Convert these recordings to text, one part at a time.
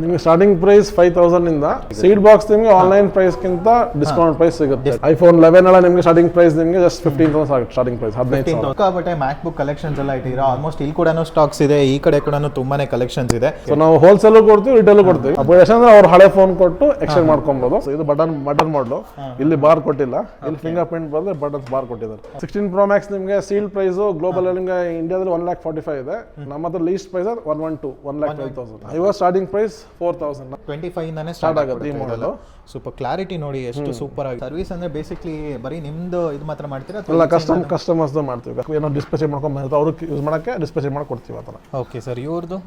ನಿಮಗೆ starting price five thousand ಇಂದ sealed box ನಿಮಗೆ ಆನ್ಲೈನ್ ಪ್ರೈಸ್ ಗಿಂತ ಡಿಸ್ಕೌಂಟ್ ಪ್ರೈಸ್ ಸಿಗುತ್ತೆ. ಐಫೋನ್ ಲೆವೆನ್ ಎಲ್ಲ ನಿಮಗೆ ಸ್ಟಾರ್ಟಿಂಗ್ ಪ್ರೈಸ್ ನಿಮಗೆ ಜಸ್ಟ್ ಫಿಫ್ಟೀನ್ ತೌಸಂಡ್ ಆಗುತ್ತೆ ಸ್ಟಾರ್ಟಿಂಗ್ ಪ್ರೈಸ್ ಹದಿನೈದು ಸಿಕ್ಕಾಪಟ್ಟೆ ಮ್ಯಾಕ್ ಬುಕ್ ಕಲೆಕ್ಷನ್ಸ್ ಎಲ್ಲ ಇಟ್ಟಿರೋ ಆಲ್ಮೋಸ್ಟ್ ಇಲ್ಲಿ ಕೂಡ ಸ್ಟಾಕ್ಸ್ ಇದೆ ಈ ಕಡೆ ಕೂಡ ತುಂಬಾನೇ ಕಲೆಕ್ಷನ್ಸ್ ಇದೆ. ಸೊ ನಾವು ಹೋಲ್ಸೇಲ್ ಕೊಡ್ತೀವಿ ರಿಟೇಲ್ ಕೊಡ್ತೀವಿ. ಅಪ್ಪ ಅಂದ್ರೆ ಅವ್ರು ಹಳೆ ಫೋನ್ ಕೊಟ್ಟು ಎಕ್ಸ್ಚೇಂಜ್ ಮಾಡ್ಕೊಬಹುದು ಇದು ಬಟನ್ ಬಟನ್ ಮಾಡಲು ಇಲ್ಲಿ ಬಾರ್ ಕೊಟ್ಟಿಲ್ಲ. ಇಲ್ಲಿ ಫಿಂಗರ್ ಪ್ರಿಂಟ್ ಬಂದ್ರೆ ಬಟನ್ ಬಾರ್ ಕೊಟ್ಟಿದ್ದಾರೆ. ಸಿಕ್ಸ್ಟೀನ್ ಪ್ರೋ ಮ್ಯಾಕ್ಸ್ ನಿಮಗೆ ಸೀಲ್ ಪ್ರೈಸ್ ಗ್ಲೋಬಲ್ ನಿಮಗೆ ಇಂಡಿಯಾದಲ್ಲಿ ಒನ್ ಲ್ಯಾಕ್ ಫಾರ್ಟಿ ಫೈವ್ ಇದೆ. ನಮ್ಮ ಹತ್ರ least price one one two one lakh twelve thousand ಇವಾಗ starting price four thousand twenty five ಇಂದಾನೆ ಸ್ಟಾರ್ಟ್ ಆಗುತ್ತೆ ಈ model. ಸೂಪರ್ ಕ್ಲಾರಿಟಿ ನೋಡಿ ಎಷ್ಟು ಸೂಪರ್ ಆಗಿ ಸರ್ವಿಸ್ ಅಂದ್ರೆ ಬೇಸಿಕ್ಲಿ ಬರೀ ನಿಮ್ದು ಇದು ಮಾತ್ರ ಮಾಡ್ತೀರಾ ಎಲ್ಲ ಕಸ್ಟಮ್ ಕಸ್ಟಮರ್ಸ್ ಮಾಡ್ತೀವಿ. ಏನೋ ಡಿಸ್ಪ್ಲೇ ಮಾಡ್ಕೊಂಡ್ ಅವ್ರಿಗೆ ಯೂಸ್ ಮಾಡೋಕ್ಕೆ ಡಿಸ್ಪ್ಲೇ ಮಾಡಿ ಕೊಡ್ತೀವಿ ಆ ಥರ. ಓಕೆ ಸರ್ ಇವ್ರದ್ದು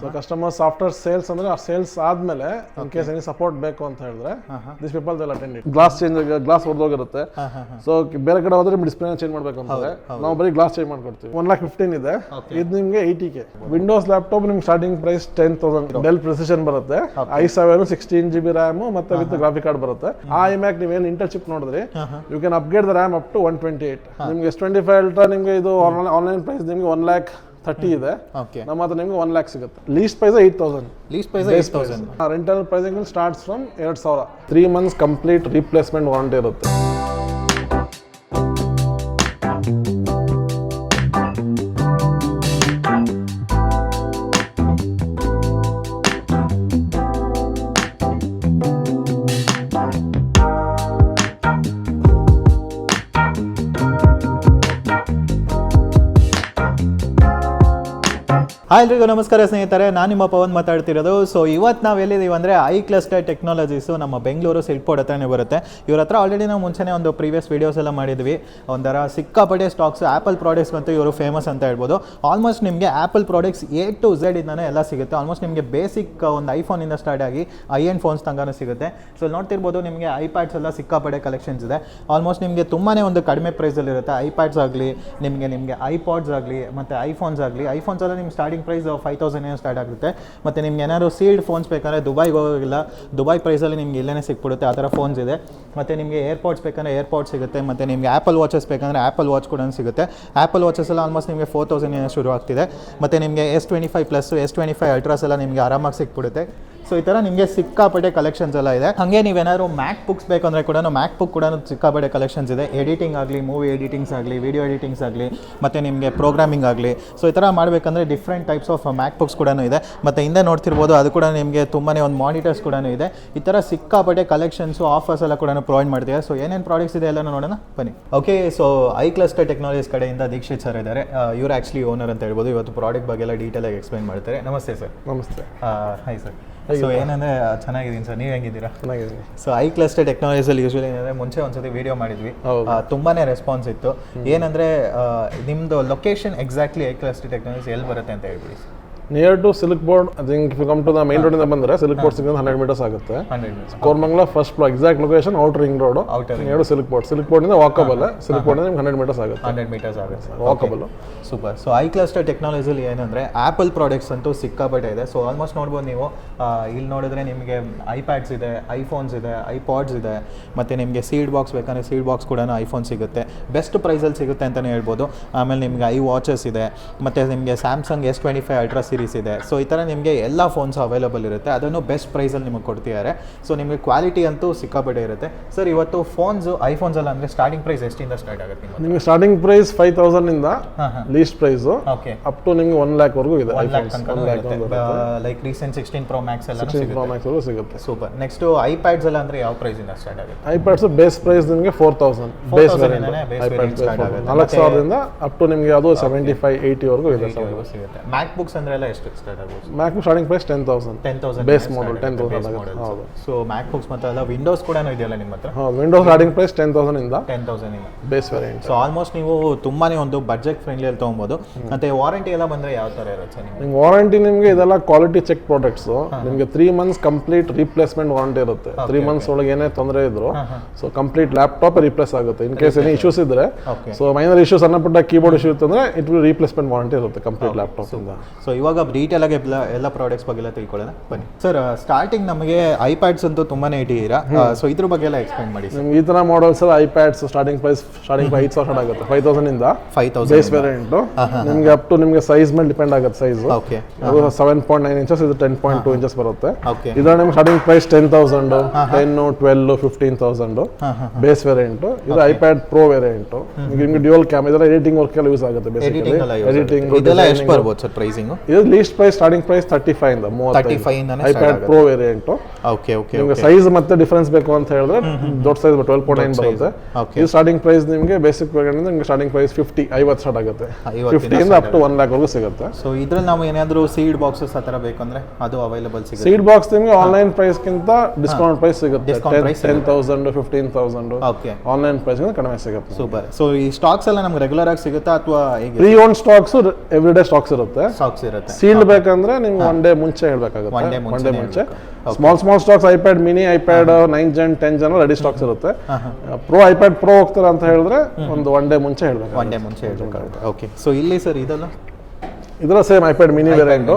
ಸೊ ಕಸ್ಟಮರ್ಸ್ ಆಫ್ಟರ್ ಸೇಲ್ಸ್ ಅಂದ್ರೆ ಆ ಸೇಲ್ಸ್ ಆದ್ಮೇಲೆ ಇನ್ ಕೇಸ್ ಏನೇ ಸಪೋರ್ಟ್ ಬೇಕು ಅಂತ ಹೇಳಿದ್ರೆ this people they'll attend glass change glass ಹೊರದೋಗಿರುತ್ತೆ so ಬೇರೆ ಕಡೆ ಹೋದ್ರೆ ಡಿಸ್ಪ್ಲೇ ಚೇಂಜ್ ಮಾಡ್ಬೇಕು ಅಂದ್ರೆ ನಾವು ಬರೀ ಗ್ಲಾಸ್ ಚೇಂಜ್ ಮಾಡ್ಕೊಡ್ತೀವಿ. ಒನ್ ಲಾಕ್ ಫಿಫ್ಟೀನ್ ಇದೆ. ಇದು ನಿಮಗೆ ಏಯ್ಟಿ ಕೆ ವಿಂಡೋಸ್ ಲ್ಯಾಪ್ಟಾಪ್ ನಿಮ್ಗೆ starting price ten thousand Dell Precision ಬರುತ್ತೆ. I seven sixteen G B RAM ಮತ್ತೆ ವಿತ್ ಗ್ರಾಫಿಕ್ ಕಾರ್ಡ್ ಬರುತ್ತೆ. ಆ ಇಮ್ಯಾಕ್ ನೀವೇನು ಇಂಟರ್ ಚಿಪ್ ನೋಡಿದ್ರಿ you can upgrade the RAM up to one twenty eight ನಿಮ್ಗೆ S twenty five ultra ನಿಮಗೆ ಇದು online price ನಿಮಗೆ ಒನ್ ಲ್ಯಾಕ್ ಥರ್ಟಿ ಇದೆ. ನಮ್ಮ ಹತ್ರ ನಿಮ್ಗೆ ಒನ್ ಲ್ಯಾಕ್ ಸಿಗುತ್ತೆ. Least price eight thousand least price eight thousand rental pricing starts from ಎರಡು ಸಾವಿರ. Three months complete replacement warranty ಇರುತ್ತೆ. ಹಾಯ್ ಎಲ್ರಿಗೂ ನಮಸ್ಕಾರ ಸ್ನೇಹಿತರೆ, ನಾನು ನಿಮ್ಮ ಪವನ್ ಮಾತಾಡ್ತಿರೋದು. ಸೊ ಇವತ್ತು ನಾವು ಎಲ್ಲಿದ್ದೀವಿ ಅಂದರೆ ಐ ಕ್ಲಸ್ಟರ್ ಟೆಕ್ನಾಲಜೀಸು ನಮ್ಮ ಬೆಂಗಳೂರು ಸಿಲ್ಪೋರ್ಡ್ ಹತ್ರನೇ ಬರುತ್ತೆ. ಇವ್ರ ಹತ್ರ ಆಲ್ರೆಡಿ ನಾವು ಮುಂಚೆನೇ ಒಂದು ಪ್ರೀವಿಯಸ್ ವೀಡಿಯೋಸ್ ಎಲ್ಲ ಮಾಡಿದ್ವಿ. ಒಂಥರ ಸಿಕ್ಕಾಪಟ್ಟೆ ಸ್ಟಾಕ್ಸ್ ಆ್ಯಪಲ್ ಪ್ರಾಡಕ್ಟ್ಸ್ ಅಂತೂ ಇವರು ಫೇಮಸ್ ಅಂತ ಹೇಳ್ಬೋದು. ಆಲ್ಮೋಸ್ಟ್ ನಿಮಗೆ Apple products A to Z ಇಂದನೇ ಎಲ್ಲ ಸಿಗುತ್ತೆ. ಆಲ್ಮೋಸ್ಟ್ ನಿಮಗೆ ಬೇಸಿಕ್ ಒಂದು ಐಫೋನಿಂದ ಸ್ಟಾರ್ಟ್ ಆಗಿ ಐ ಎಂಡ್ ಫೋನ್ಸ್ ತಂಗಾನ ಸಿಗುತ್ತೆ ಸೊ ನೋಡ್ತಿರ್ಬೋದು ನಿಮಗೆ ಐಪ್ಯಾಡ್ಸ್ ಎಲ್ಲ ಸಿಕ್ಕಾಪಡೆ ಕಲೆಕ್ಷನ್ಸ್ ಇದೆ. ಆಲ್ಮೋಸ್ಟ್ ನಿಮಗೆ ತುಂಬಾ ಒಂದು ಕಡಿಮೆ ಪ್ರೈಸಲ್ಲಿರುತ್ತೆ ಐಪ್ಯಾಡ್ಸ್ ಆಗಲಿ, ನಿಮಗೆ ನಿಮಗೆ ಐಪಾಡ್ಸ್ ಆಗಲಿ, ಮತ್ತು ಐಫೋನ್ಸ್ ಆಗಲಿ ಐಫೋನ್ಸ್ ಎಲ್ಲ ನಿಮ್ಗೆ ಸ್ಟಾರ್ಟಿಂಗ್ ಪ್ರೈಸ್ ಫೈವ್ ತೌಸಂಡ್ ಏನೋ ಸ್ಟಾರ್ಟ್ ಆಗುತ್ತೆ. ಮತ್ತು ನಿಮ್ಗೆ ಏನಾದ್ರು ಸೀಲ್ಡ್ ಫೋನ್ಸ್ ಬೇಕಂದ್ರೆ ದುಬೈಗೆ ಹೋಗೋಗಿಲ್ಲ ದುಬೈ ಪ್ರೈಸಲ್ಲಿ ನಿಮ್ಗೆ ಇಲ್ಲೇ ಸಿಕ್ಬಿಡುತ್ತೆ, ಆ ಥರ ಫೋನ್ಸ್ ಇದೆ. ಮತ್ತು ನಿಮಗೆ ಏರ್ಪೋರ್ಟ್ಸ್ ಬೇಕಂದ್ರೆ ಏರ್ಪಾಡ್ಸ್ ಸಿಗುತ್ತೆ. ಮತ್ತು ನಿಮಗೆ ಆ್ಯಪಲ್ ವಾಚಸ್ ಬೇಕಂದ್ರೆ ಆ್ಯಪಲ್ ವಾಚ್ ಕೂಡ ಸಿಗುತ್ತೆ. ಆ್ಯಪಲ್ ವಾಚಸ್ ಎಲ್ಲ ಆಲ್ಮೋಸ್ಟ್ ನಿಮಗೆ ಫೋರ್ ತೌಸಂಡ್ ಏನೋ ಶುರು ಆಗ್ತಿದೆ ಮತ್ತು ನಿಮಗೆ S twenty five plus S twenty five Ultras ಎಲ್ಲ ನಿಮಗೆ ಆರಾಮಾಗಿ ಸಿಕ್ಬಿಡುತ್ತೆ. ಸೊ ಈ ಥರ ನಿಮಗೆ ಸಿಕ್ಕಾಪಟ್ಟೆ ಕಲೆಕ್ಷನ್ಸ್ ಎಲ್ಲ ಇದೆ. ಹಾಗೆ ನೀವೇನಾದ್ರು ಮ್ಯಾಕ್ ಬುಕ್ಸ್ ಬೇಕಂದ್ರೆ ಕೂಡ ಮ್ಯಾಕ್ ಬುಕ್ ಕೂಡ ಸಿಕ್ಕಾಪಟ್ಟೆ ಕಲೆಕ್ಷನ್ಸ್ ಇದೆ. ಎಡಿಟಿಂಗ್ ಆಗಲಿ ಮೂವಿ ಎಡಿಟಿಂಗ್ಸ್ ಆಗಲಿ ವಿಡಿಯೋ ಎಡಿಟಿಂಗ್ಸ್ ಆಗಲಿ ಮತ್ತು ನಿಮಗೆ ಪ್ರೋಗ್ರಾಮಿಂಗ್ ಆಗಲಿ. ಸೊ ಈ ಥರ ಮಾಡಬೇಕಂದ್ರೆ different types of MacBooks ಕೂಡ ಇದೆ. ಮತ್ತು ಹಿಂದೆ ನೋಡ್ತಿರ್ಬೋದು ಅದು ಕೂಡ ನಿಮಗೆ ತುಂಬಾ ಒಂದು ಮಾನಿಟರ್ಸ್ ಕೂಡ ಇದೆ. ಈ ಥರ ಸಿಕ್ಕಾಪಟ್ಟೆ ಕಲೆಕ್ಷನ್ಸು ಆಫರ್ಸ್ ಎಲ್ಲ ಕೂಡ ಪ್ರೊವೈಡ್ ಮಾಡ್ತೀವಿ ಸೊ ಏನೇನು ಪ್ರಾಡಕ್ಟ್ಸ್ ಇದೆ ಎಲ್ಲ ನೋಡೋಣ? ಬನ್ನಿ. Okay so I cluster technologies ಕಡೆಯಿಂದ ದೀಕ್ಷಿತ್ ಸರ್ ಇದ್ದಾರೆ. ಇವರು ಆ್ಯಕ್ಚುಲಿ ಓನರ್ ಅಂತ ಹೇಳ್ಬೋದು. ಇವತ್ತು ಪ್ರಾಡಕ್ಟ್ ಬಗ್ಗೆ ಎಲ್ಲ ಡೀಟೇಲಾಗಿ ಎಕ್ಸ್ಪ್ಲೈನ್ ಮಾಡ್ತಾರೆ. ನಮಸ್ತೆ ಸರ್ ನಮಸ್ತೆ. ಹಾಯ್ ಸರ್ ಸೊ ಏನಂದ್ರೆ ಚೆನ್ನಾಗಿದ್ದೀನಿ ಸರ್. ನೀವು ಹೆಂಗಿದ್ದೀರಾ? ಚೆನ್ನಾಗಿದ್ದೀನಿ. ಸೊ ಐ ಕ್ಲಸ್ಟರ್ ಟೆಕ್ನಾಲಜೀಸಲ್ಲಿ ಯೂಶ್ವಲಿ ಏನಂದ್ರೆ ಮುಂಚೆ ಒಂದ್ಸತಿ ವಿಡಿಯೋ ಮಾಡಿದ್ವಿ. ತುಂಬಾನೇ ರೆಸ್ಪಾನ್ಸ್ ಇತ್ತು. ಏನಂದ್ರೆ ನಿಮ್ದು location exactly I cluster technology ಎಲ್ಲಿ ಬರುತ್ತೆ ಅಂತ ಹೇಳ್ಬಿಡಿ. Near to Silk Board I think come to the main ರೋಡಿಂದ ಬಂದರೆ ಸಿಲ್ಕ್ ಬೋರ್ಡ್ ಸಿಗೋದು ಹಂಡ್ರೆಡ್ ಮೀಟರ್ಸ್ ಆಗುತ್ತೆ. Koramangala first floor exact location out ring road near ಎರಡು ಸಿಲ್ಕ್ ಬೋರ್ಡ್ ಸಿಲ್ಕ್ ಬೋರ್ಡಿಂದ ವಾಕಬಲ್ ಸಿಲ್ಕ್ ಬೋರ್ಡ್ ನಿಮ್ಗೆ ಹಂಡ್ರೆಡ್ ಮೀಟರ್ಸ್ ಆಗುತ್ತೆ. Hundred metres ಆಗುತ್ತೆ walkable super so I cluster ಟೆಕ್ನಾಲಜಿಲಿ ಏನಂದರೆ ಆ್ಯಪಲ್ ಪ್ರಾಡಕ್ಟ್ಸ್ ಅಂತೂ ಸಿಕ್ಕಾಪಟ್ಟೆ ಇದೆ. ಸೊ ಆಲ್ಮೋಸ್ಟ್ ನೋಡ್ಬೋದು ನೀವು ಇಲ್ಲಿ ನೋಡಿದ್ರೆ ನಿಮಗೆ ಐಪ್ಯಾಡ್ಸ್ ಇದೆ ಐಫೋನ್ಸ್ ಇದೆ ಐಪಾಡ್ಸ್ ಇದೆ ಮತ್ತೆ ನಿಮಗೆ ಸೀಡ್ ಬಾಕ್ಸ್ ಬೇಕಂದ್ರೆ ಸೀಡ್ ಬಾಕ್ಸ್ ಕೂಡ ಐಫೋನ್ ಸಿಗುತ್ತೆ. ಬೆಸ್ಟ್ ಪ್ರೈಸಲ್ಲಿ ಸಿಗುತ್ತೆ ಅಂತಲೇ ಹೇಳ್ಬೋದು. ಆಮೇಲೆ ನಿಮಗೆ ಐ ವಾಚಸ್ ಇದೆ ಮತ್ತೆ ನಿಮಗೆ Samsung S twenty five Ultra series ಇದೆ. ಸೊ ಈ ಥರ ನಿಮಗೆ ಎಲ್ಲ ಫೋನ್ಸ್ ಅವೈಲೇಬಲ್ ಇರುತ್ತೆ. ಅದನ್ನು ಬೆಸ್ಟ್ ಪ್ರೈಸಲ್ಲಿ ನಿಮಗೆ ಕೊಡ್ತಿದ್ದಾರೆ. ಸೊ ನಿಮಗೆ ಕ್ವಾಲಿಟಿ ಅಂತೂ ಸಿಕ್ಕಾಪಟ್ಟೆ ಇರುತ್ತೆ. ಸರ್ ಇವತ್ತು ಫೋನ್ಸ್ ಐಫೋನ್ಸ್ ಎಲ್ಲ ಅಂದರೆ ಸ್ಟಾರ್ಟಿಂಗ್ ಪ್ರೈಸ್ ಎಷ್ಟಿಂದ ಸ್ಟಾರ್ಟ್ ಆಗುತ್ತೆ ನಿಮಗೆ ಸ್ಟಾರ್ಟಿಂಗ್ ಪ್ರೈಸ್ ಫೈವ್ ತೌಸಂಡ್ ಇಂದ least price okay up to ನಿಮಗೆ ಒನ್ ಲ್ಯಾಕ್ ವರೆಗೂ ಇದೆ like recent sixteen pro max ಎಲ್ಲ ಸಿಕ್ಸ್ಟೀನ್ ಪ್ರೋ ಮ್ಯಾಕ್ಸ್ ವರೆಗೂ ಸಿಗುತ್ತೆ. ಸೂಪರ್ ನೆಕ್ಸ್ಟ್ ಐಪ್ಯಾಡ್ಸ್ ಎಲ್ಲ ಅಂದ್ರೆ ಯಾವ ಪ್ರೈಸ್ ಇಂದ ಸ್ಟಾರ್ಟ್ ಆಗುತ್ತೆ? ಐಪ್ಯಾಡ್ಸ್ ಬೇಸ್ ಪ್ರೈಸ್ ನಿಮಗೆ ಫೋರ್ ತೌಸಂಡ್ ಬೇಸ್ 4,000 ವೇರಿಯಂಟ್ ಇಂದಾನೆ base variant ಆಗುತ್ತೆ. ನಾಲ್ಕು ಸಾವಿರದಿಂದ ಅಪ್ ಟು ನಿಮಗೆ ಅದು ಸೆವೆಂಟಿ ಫೈವ್ ಏಯ್ಟಿ ವರೆಗೂ ಇದೆ ಸಿಗುತ್ತೆ. ಮ್ಯಾಕ್ ಬುಕ್ಸ್ ಅಂದ್ರೆ ಎಲ್ಲ start Mac starting price ten thousand ten thousand base model ten thousand ಹೌದು. ಸೊ ಮ್ಯಾಕ್ ಬುಕ್ಸ್ ಮತ್ತೆ ಅಲ್ಲ ವಿಂಡೋಸ್ ಕೂಡ ಇದೆಯಲ್ಲ ನಿಮ್ಮ ಹತ್ರ? ಹಾಂ Windows starting price ten thousand ಇಂದ ಟೆನ್ ತೌಸಂಡ್ ಇಂದ. ಬೇಸ್ ವೇರಿಯಂಟ್ ಸೊ ಆಲ್ಮೋಸ್ಟ್ ನೀವು ತುಂಬಾನೇ ಒಂದು ಬಜೆಟ್ ಫ್ರೆಂಡ್ಲಿ ತೊಗೊಬೋದು. ಮತ್ತೆ ವಾರಂಟಿ ಎಲ್ಲ ಬಂದ್ರೆ ಯಾವ ತರ ಇರುತ್ತೆ ನಿಮಗೆ? ನಿಮ್ಗೆ ವಾರಂಟಿ ನಿಮಗೆ ಇದೆಲ್ಲ ಕ್ವಾಲಿಟಿ ಚೆಕ್ ಪ್ರಾಡಕ್ಟ್ಸ್ ನಿಮಗೆ three months complete replacement warranty ಇರುತ್ತೆ. ತ್ರೀ ಮಂತ್ಸ್ ಒಳಗೆ ಏನೇ ತೊಂದರೆ ಇದ್ರು ಸೊ ಕಂಪ್ಲೀಟ್ ಲ್ಯಾಪ್ಟಾಪ್ ರಿಪ್ಲೇಸ್ ಆಗುತ್ತೆ. ಇನ್ ಕೇಸ್ ಏನೇ ಇಶ್ಯೂಸ್ ಇದ್ರೆ. ಸೊ ಮೈನರ್ ಇಶ್ಯೂಸ್ ಸಣ್ಣ ಪುಟ್ಟ ಕೀಬೋರ್ಡ್ ಇಶ್ಯೂ ಇತ್ತಂದ್ರೆ ಇಟ್ ವಿಲ್ ರಿಪ್ಲೇಸ್ಮೆಂಟ್ ವಾರಂಟಿ ಇರುತ್ತೆ ಕಂಪ್ಲೀಟ್ ಲ್ಯಾಪ್ಟಾಪ್ ಇಂದ. ಸೊ ಇವಾಗ ಇವಾಗ ಡೀಟೇಲ್ ಆಗಿ ಎಲ್ಲ ಪ್ರಾಡಕ್ಟ್ಸ್ ಬಗ್ಗೆ ಎಲ್ಲ ತಿಳ್ಕೊಳ್ಳೋಣ. ಬನ್ನಿ. ಸರ್ ಸ್ಟಾರ್ಟಿಂಗ್ ನಮಗೆ ಐಪ್ಯಾಡ್ಸ್ ಅಂತೂ ತುಂಬಾನೇ ಇಟ್ಟಿದ್ದೀರಾ ಸೊ ಇದ್ರ ಬಗ್ಗೆ ಎಲ್ಲ ಎಕ್ಸ್ಪ್ಲೈನ್ ಮಾಡಿ ಸರ್ ಈ ತರ models iPads starting price starting ಐದು ಸಾವಿರ ಸ್ಟಾರ್ಟ್ ಆಗುತ್ತೆ. ಫೈವ್ ತೌಸಂಡ್ ಇಂದ ಫೈವ್ ಬೇಸ್ ತೌಸಂಡ್ ವೇರಿಯಂಟ್ ನಿಮ್ಗೆ ಅಪ್ ಟು ನಿಮ್ಗೆ ಸೈಜ್ ಮೇಲೆ ಡಿಪೆಂಡ್ ಆಗುತ್ತೆ ಸೈಜ್ ಓಕೆ ಅದು ಸೆವೆನ್ ಪಾಯಿಂಟ್ ನೈನ್ ಇಂಚಸ್ ಇದು ಟೆನ್ ಪಾಯಿಂಟ್ ಟೂ ಇಂಚಸ್ ಬರುತ್ತೆ. ಇದರ ನಿಮ್ಗೆ starting price ten thousand ten twelve fifteen thousand base variant ಇದು ಐಪ್ಯಾಡ್ ಪ್ರೋ ವೇರಿಯಂಟ್ ನಿಮ್ಗೆ ಡ್ಯೂಯಲ್ ಕ್ಯಾಮ್ ಇದೆಲ್ಲ ಎಡಿಟಿಂಗ್ ವರ್ಕ್ ಎಲ್ಲ ಯೂಸ್ ಆಗುತ್ತೆ ಎಡಿಟಿಂಗ್ ಎಲ್ಲ ಎಡಿಟಿಂಗ್ ಇದೆಲ್ಲ ಎಷ್ಟು ಬರ್ಬೋದು ಸರ್ ಪ್ರೈಸಿಂಗ್ ಇದು least price starting price thirty five ಇಂದ ತರ್ಟಿ ಫೈವ್ ಇಂದಾನೆ iPad pro variant okay okay ನಿಮ್ಗೆ ಸೈಜ್ ಮತ್ತೆ ಡಿಫರೆನ್ಸ್ ಬೇಕು ಅಂತ ಹೇಳಿದ್ರೆ ದೊಡ್ಡ ಸೈಜ್ ಟ್ವೆಲ್ ಪಾಯಿಂಟ್ ನೈನ್ ಬರುತ್ತೆ. ಇದು ಸ್ಟಾರ್ಟಿಂಗ್ ಪ್ರೈಸ್ ನಿಮಗೆ ಬೇಸಿಕ್ ವೇರಿಯಂಟ್ ನಿಮಗೆ ಸ್ಟಾರ್ಟಿಂಗ್ ಪ್ರೈಸ್ ಫಿಫ್ಟಿ ಐವತ್ತು ಸ್ಟಾರ್ಟ್ ಆಗುತ್ತೆ. ಫಿಫ್ಟಿಯಿಂದ ಅಪ್ ಟು ಒನ್ ಲ್ಯಾಕ್ ವರೆಗೂ ಸಿಗುತ್ತೆ. ಸೊ ಇದ್ರಲ್ಲಿ ನಾವು ಏನಾದರೂ ಸೀಡ್ ಬಾಕ್ಸಸ್ ಆ ಥರ ಬೇಕಂದ್ರೆ ಅದು ಅವೈಲೇಬಲ್ ಸಿಗುತ್ತೆ. ಸೀಡ್ ಬಾಕ್ಸ್ ನಿಮಗೆ ಆನ್ಲೈನ್ ಪ್ರೈಸ್ಗಿಂತ ಡಿಸ್ಕೌಂಟ್ ಪ್ರೈಸ್ ಸಿಗುತ್ತೆ. Ten thousand fifteen thousand okay online ಪ್ರೈಸ್ಗಿಂತ ಕಡಿಮೆ ಸಿಗುತ್ತೆ. ಸೂಪರ್ ಸೊ ಈ ಸ್ಟಾಕ್ಸ್ ಎಲ್ಲ ನಮ್ಗೆ ರೆಗ್ಯುಲರ್ ಆಗಿ ಸಿಗುತ್ತಾ ಅಥವಾ pre owned stocks every day stocks ಇರುತ್ತೆ. ಸ್ಟಾಕ್ಸ್ ಇರುತ್ತೆ. ಸೀಲ್ಡ್ ಬೇಕಂದ್ರೆ ನಿಮ್ಗೆ ಒನ್ ಡೇ ಮುಂಚೆ ಹೇಳ್ಬೇಕಾಗುತ್ತೆ. ಒನ್ ಡೇ ಮುಂಚೆ. Small small stocks iPad mini iPad nine gen ten gen ready stocks ಇರುತ್ತೆ. ಪ್ರೋ ಐಪ್ಯಾಡ್ ಪ್ರೋ ಹೋಗ್ತಾರೆ ಅಂತ ಹೇಳಿದ್ರೆ ಒಂದು ಒನ್ ಡೇ ಮುಂಚೆ ಹೇಳ್ಬೇಕು ಒನ್ ಡೇ ಮುಂಚೆ ಹೇಳ್ಬೇಕಾಗುತ್ತೆ. ಓಕೆ ಸೊ ಇಲ್ಲಿ ಸರ್ ಇದೆಲ್ಲ? ಇದರ same iPad mini variant.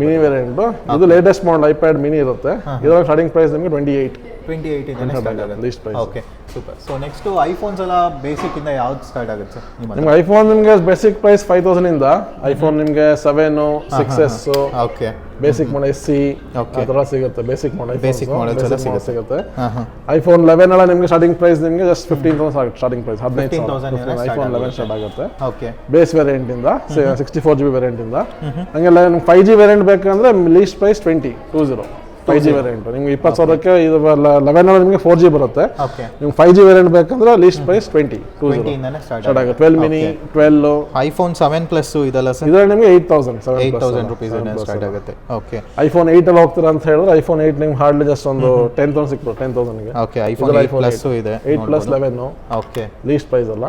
Mini variant ಇದು ಲೇಟೆಸ್ಟ್ ಮಾಡಲ್ ಐಪ್ಯಾಡ್ ಮಿನಿ ಇರುತ್ತೆ. ಇದರ ಸ್ಟಾರ್ಟಿಂಗ್ ಪ್ರೈಸ್ ನಿಮಗೆ twenty eight twenty eight least price okay super so next iPhones ಎಲ್ಲ ಬೇಸಿಕ್ ಇಂದ ಯಾವ್ದು ಸ್ಟಾರ್ಟ್ ಆಗುತ್ತೆ ನಿಮ್ಗೆ ಐಫೋನ್ ನಿಮಗೆ ಬೇಸಿಕ್ ಪ್ರೈಸ್ ಫೈವ್ ತೌಸಂಡ್ ಇಂದ ಐಫೋನ್ ನಿಮಗೆ seven six S okay basic model S C. ಆ ಥರ ಸಿಗುತ್ತೆ. ಬೇಸಿಕ್ ಮಾಡಲ್ ಬೇಸಿಕ್ ಎಲ್ಲ ಸಿಗುತ್ತೆ. ಐಫೋನ್ ಲೆವೆನ್ ಎಲ್ಲ ನಿಮಗೆ ಸ್ಟಾರ್ಟಿಂಗ್ ಪ್ರೈಸ್ ನಿಮಗೆ just fifteen thousand starting price ಹದಿನೈದು 15,000 ಇಂದ ಐಫೋನ್ ಲೆವೆನ್ ಸ್ಟಾರ್ಟ್ ಆಗುತ್ತೆ. ಓಕೆ ಬೇಸ್ ವೇರಿಯಂಟ್ ಇಂದ sixty four G B variant ಇಂದ. ಹಂಗೆಲ್ಲ ನಿಮ್ಗೆ ಫೈವ್ ಜಿ ವೇರಿಯಂಟ್ ಬೇಕಂದ್ರೆ least price twenty two zero five G variant ನಿಮ್ಗೆ ಇಪ್ಪತ್ತು ಸಾವಿರಕ್ಕೆ ಇದು ಲೆವೆನ್ ನಿಮಗೆ ಫೋರ್ ಜಿ ಬರುತ್ತೆ. ನಿಮ್ಗೆ ಫೈವ್ ಜಿ ವೇರಿಯಂಟ್ ಬೇಕಂದ್ರೆ least price twenty two start ಆಗುತ್ತೆ. Twelve mini twelve iPhone seven plus ಇದೆಲ್ಲ ಸರ್ ಇದರಲ್ಲಿ ನಿಮಗೆ eight thousand seven eight thousand rupees start ಆಗುತ್ತೆ. ಓಕೆ ಐಫೋನ್ ಏಯ್ಟ್ ಅಲ್ಲಿ ಹೋಗ್ತೀರಾ ಅಂತ ಹೇಳಿದ್ರೆ ಐಫೋನ್ ಏಯ್ಟ್ ನಿಮ್ಗೆ ಹಾರ್ಡ್ಲಿ ಜಸ್ಟ್ ಒಂದು ಟೆನ್ ತೌಸಂಡ್ ಸಿಕ್ತು ಟೆನ್ ತೌಸಂಡ್ಗೆ ಓಕೆ ಐಫೋನ್ ಐಫೋನ್ ಪ್ಲಸ್ ಇದೆ. Eight plus eleven okay least price ಅಲ್ಲ.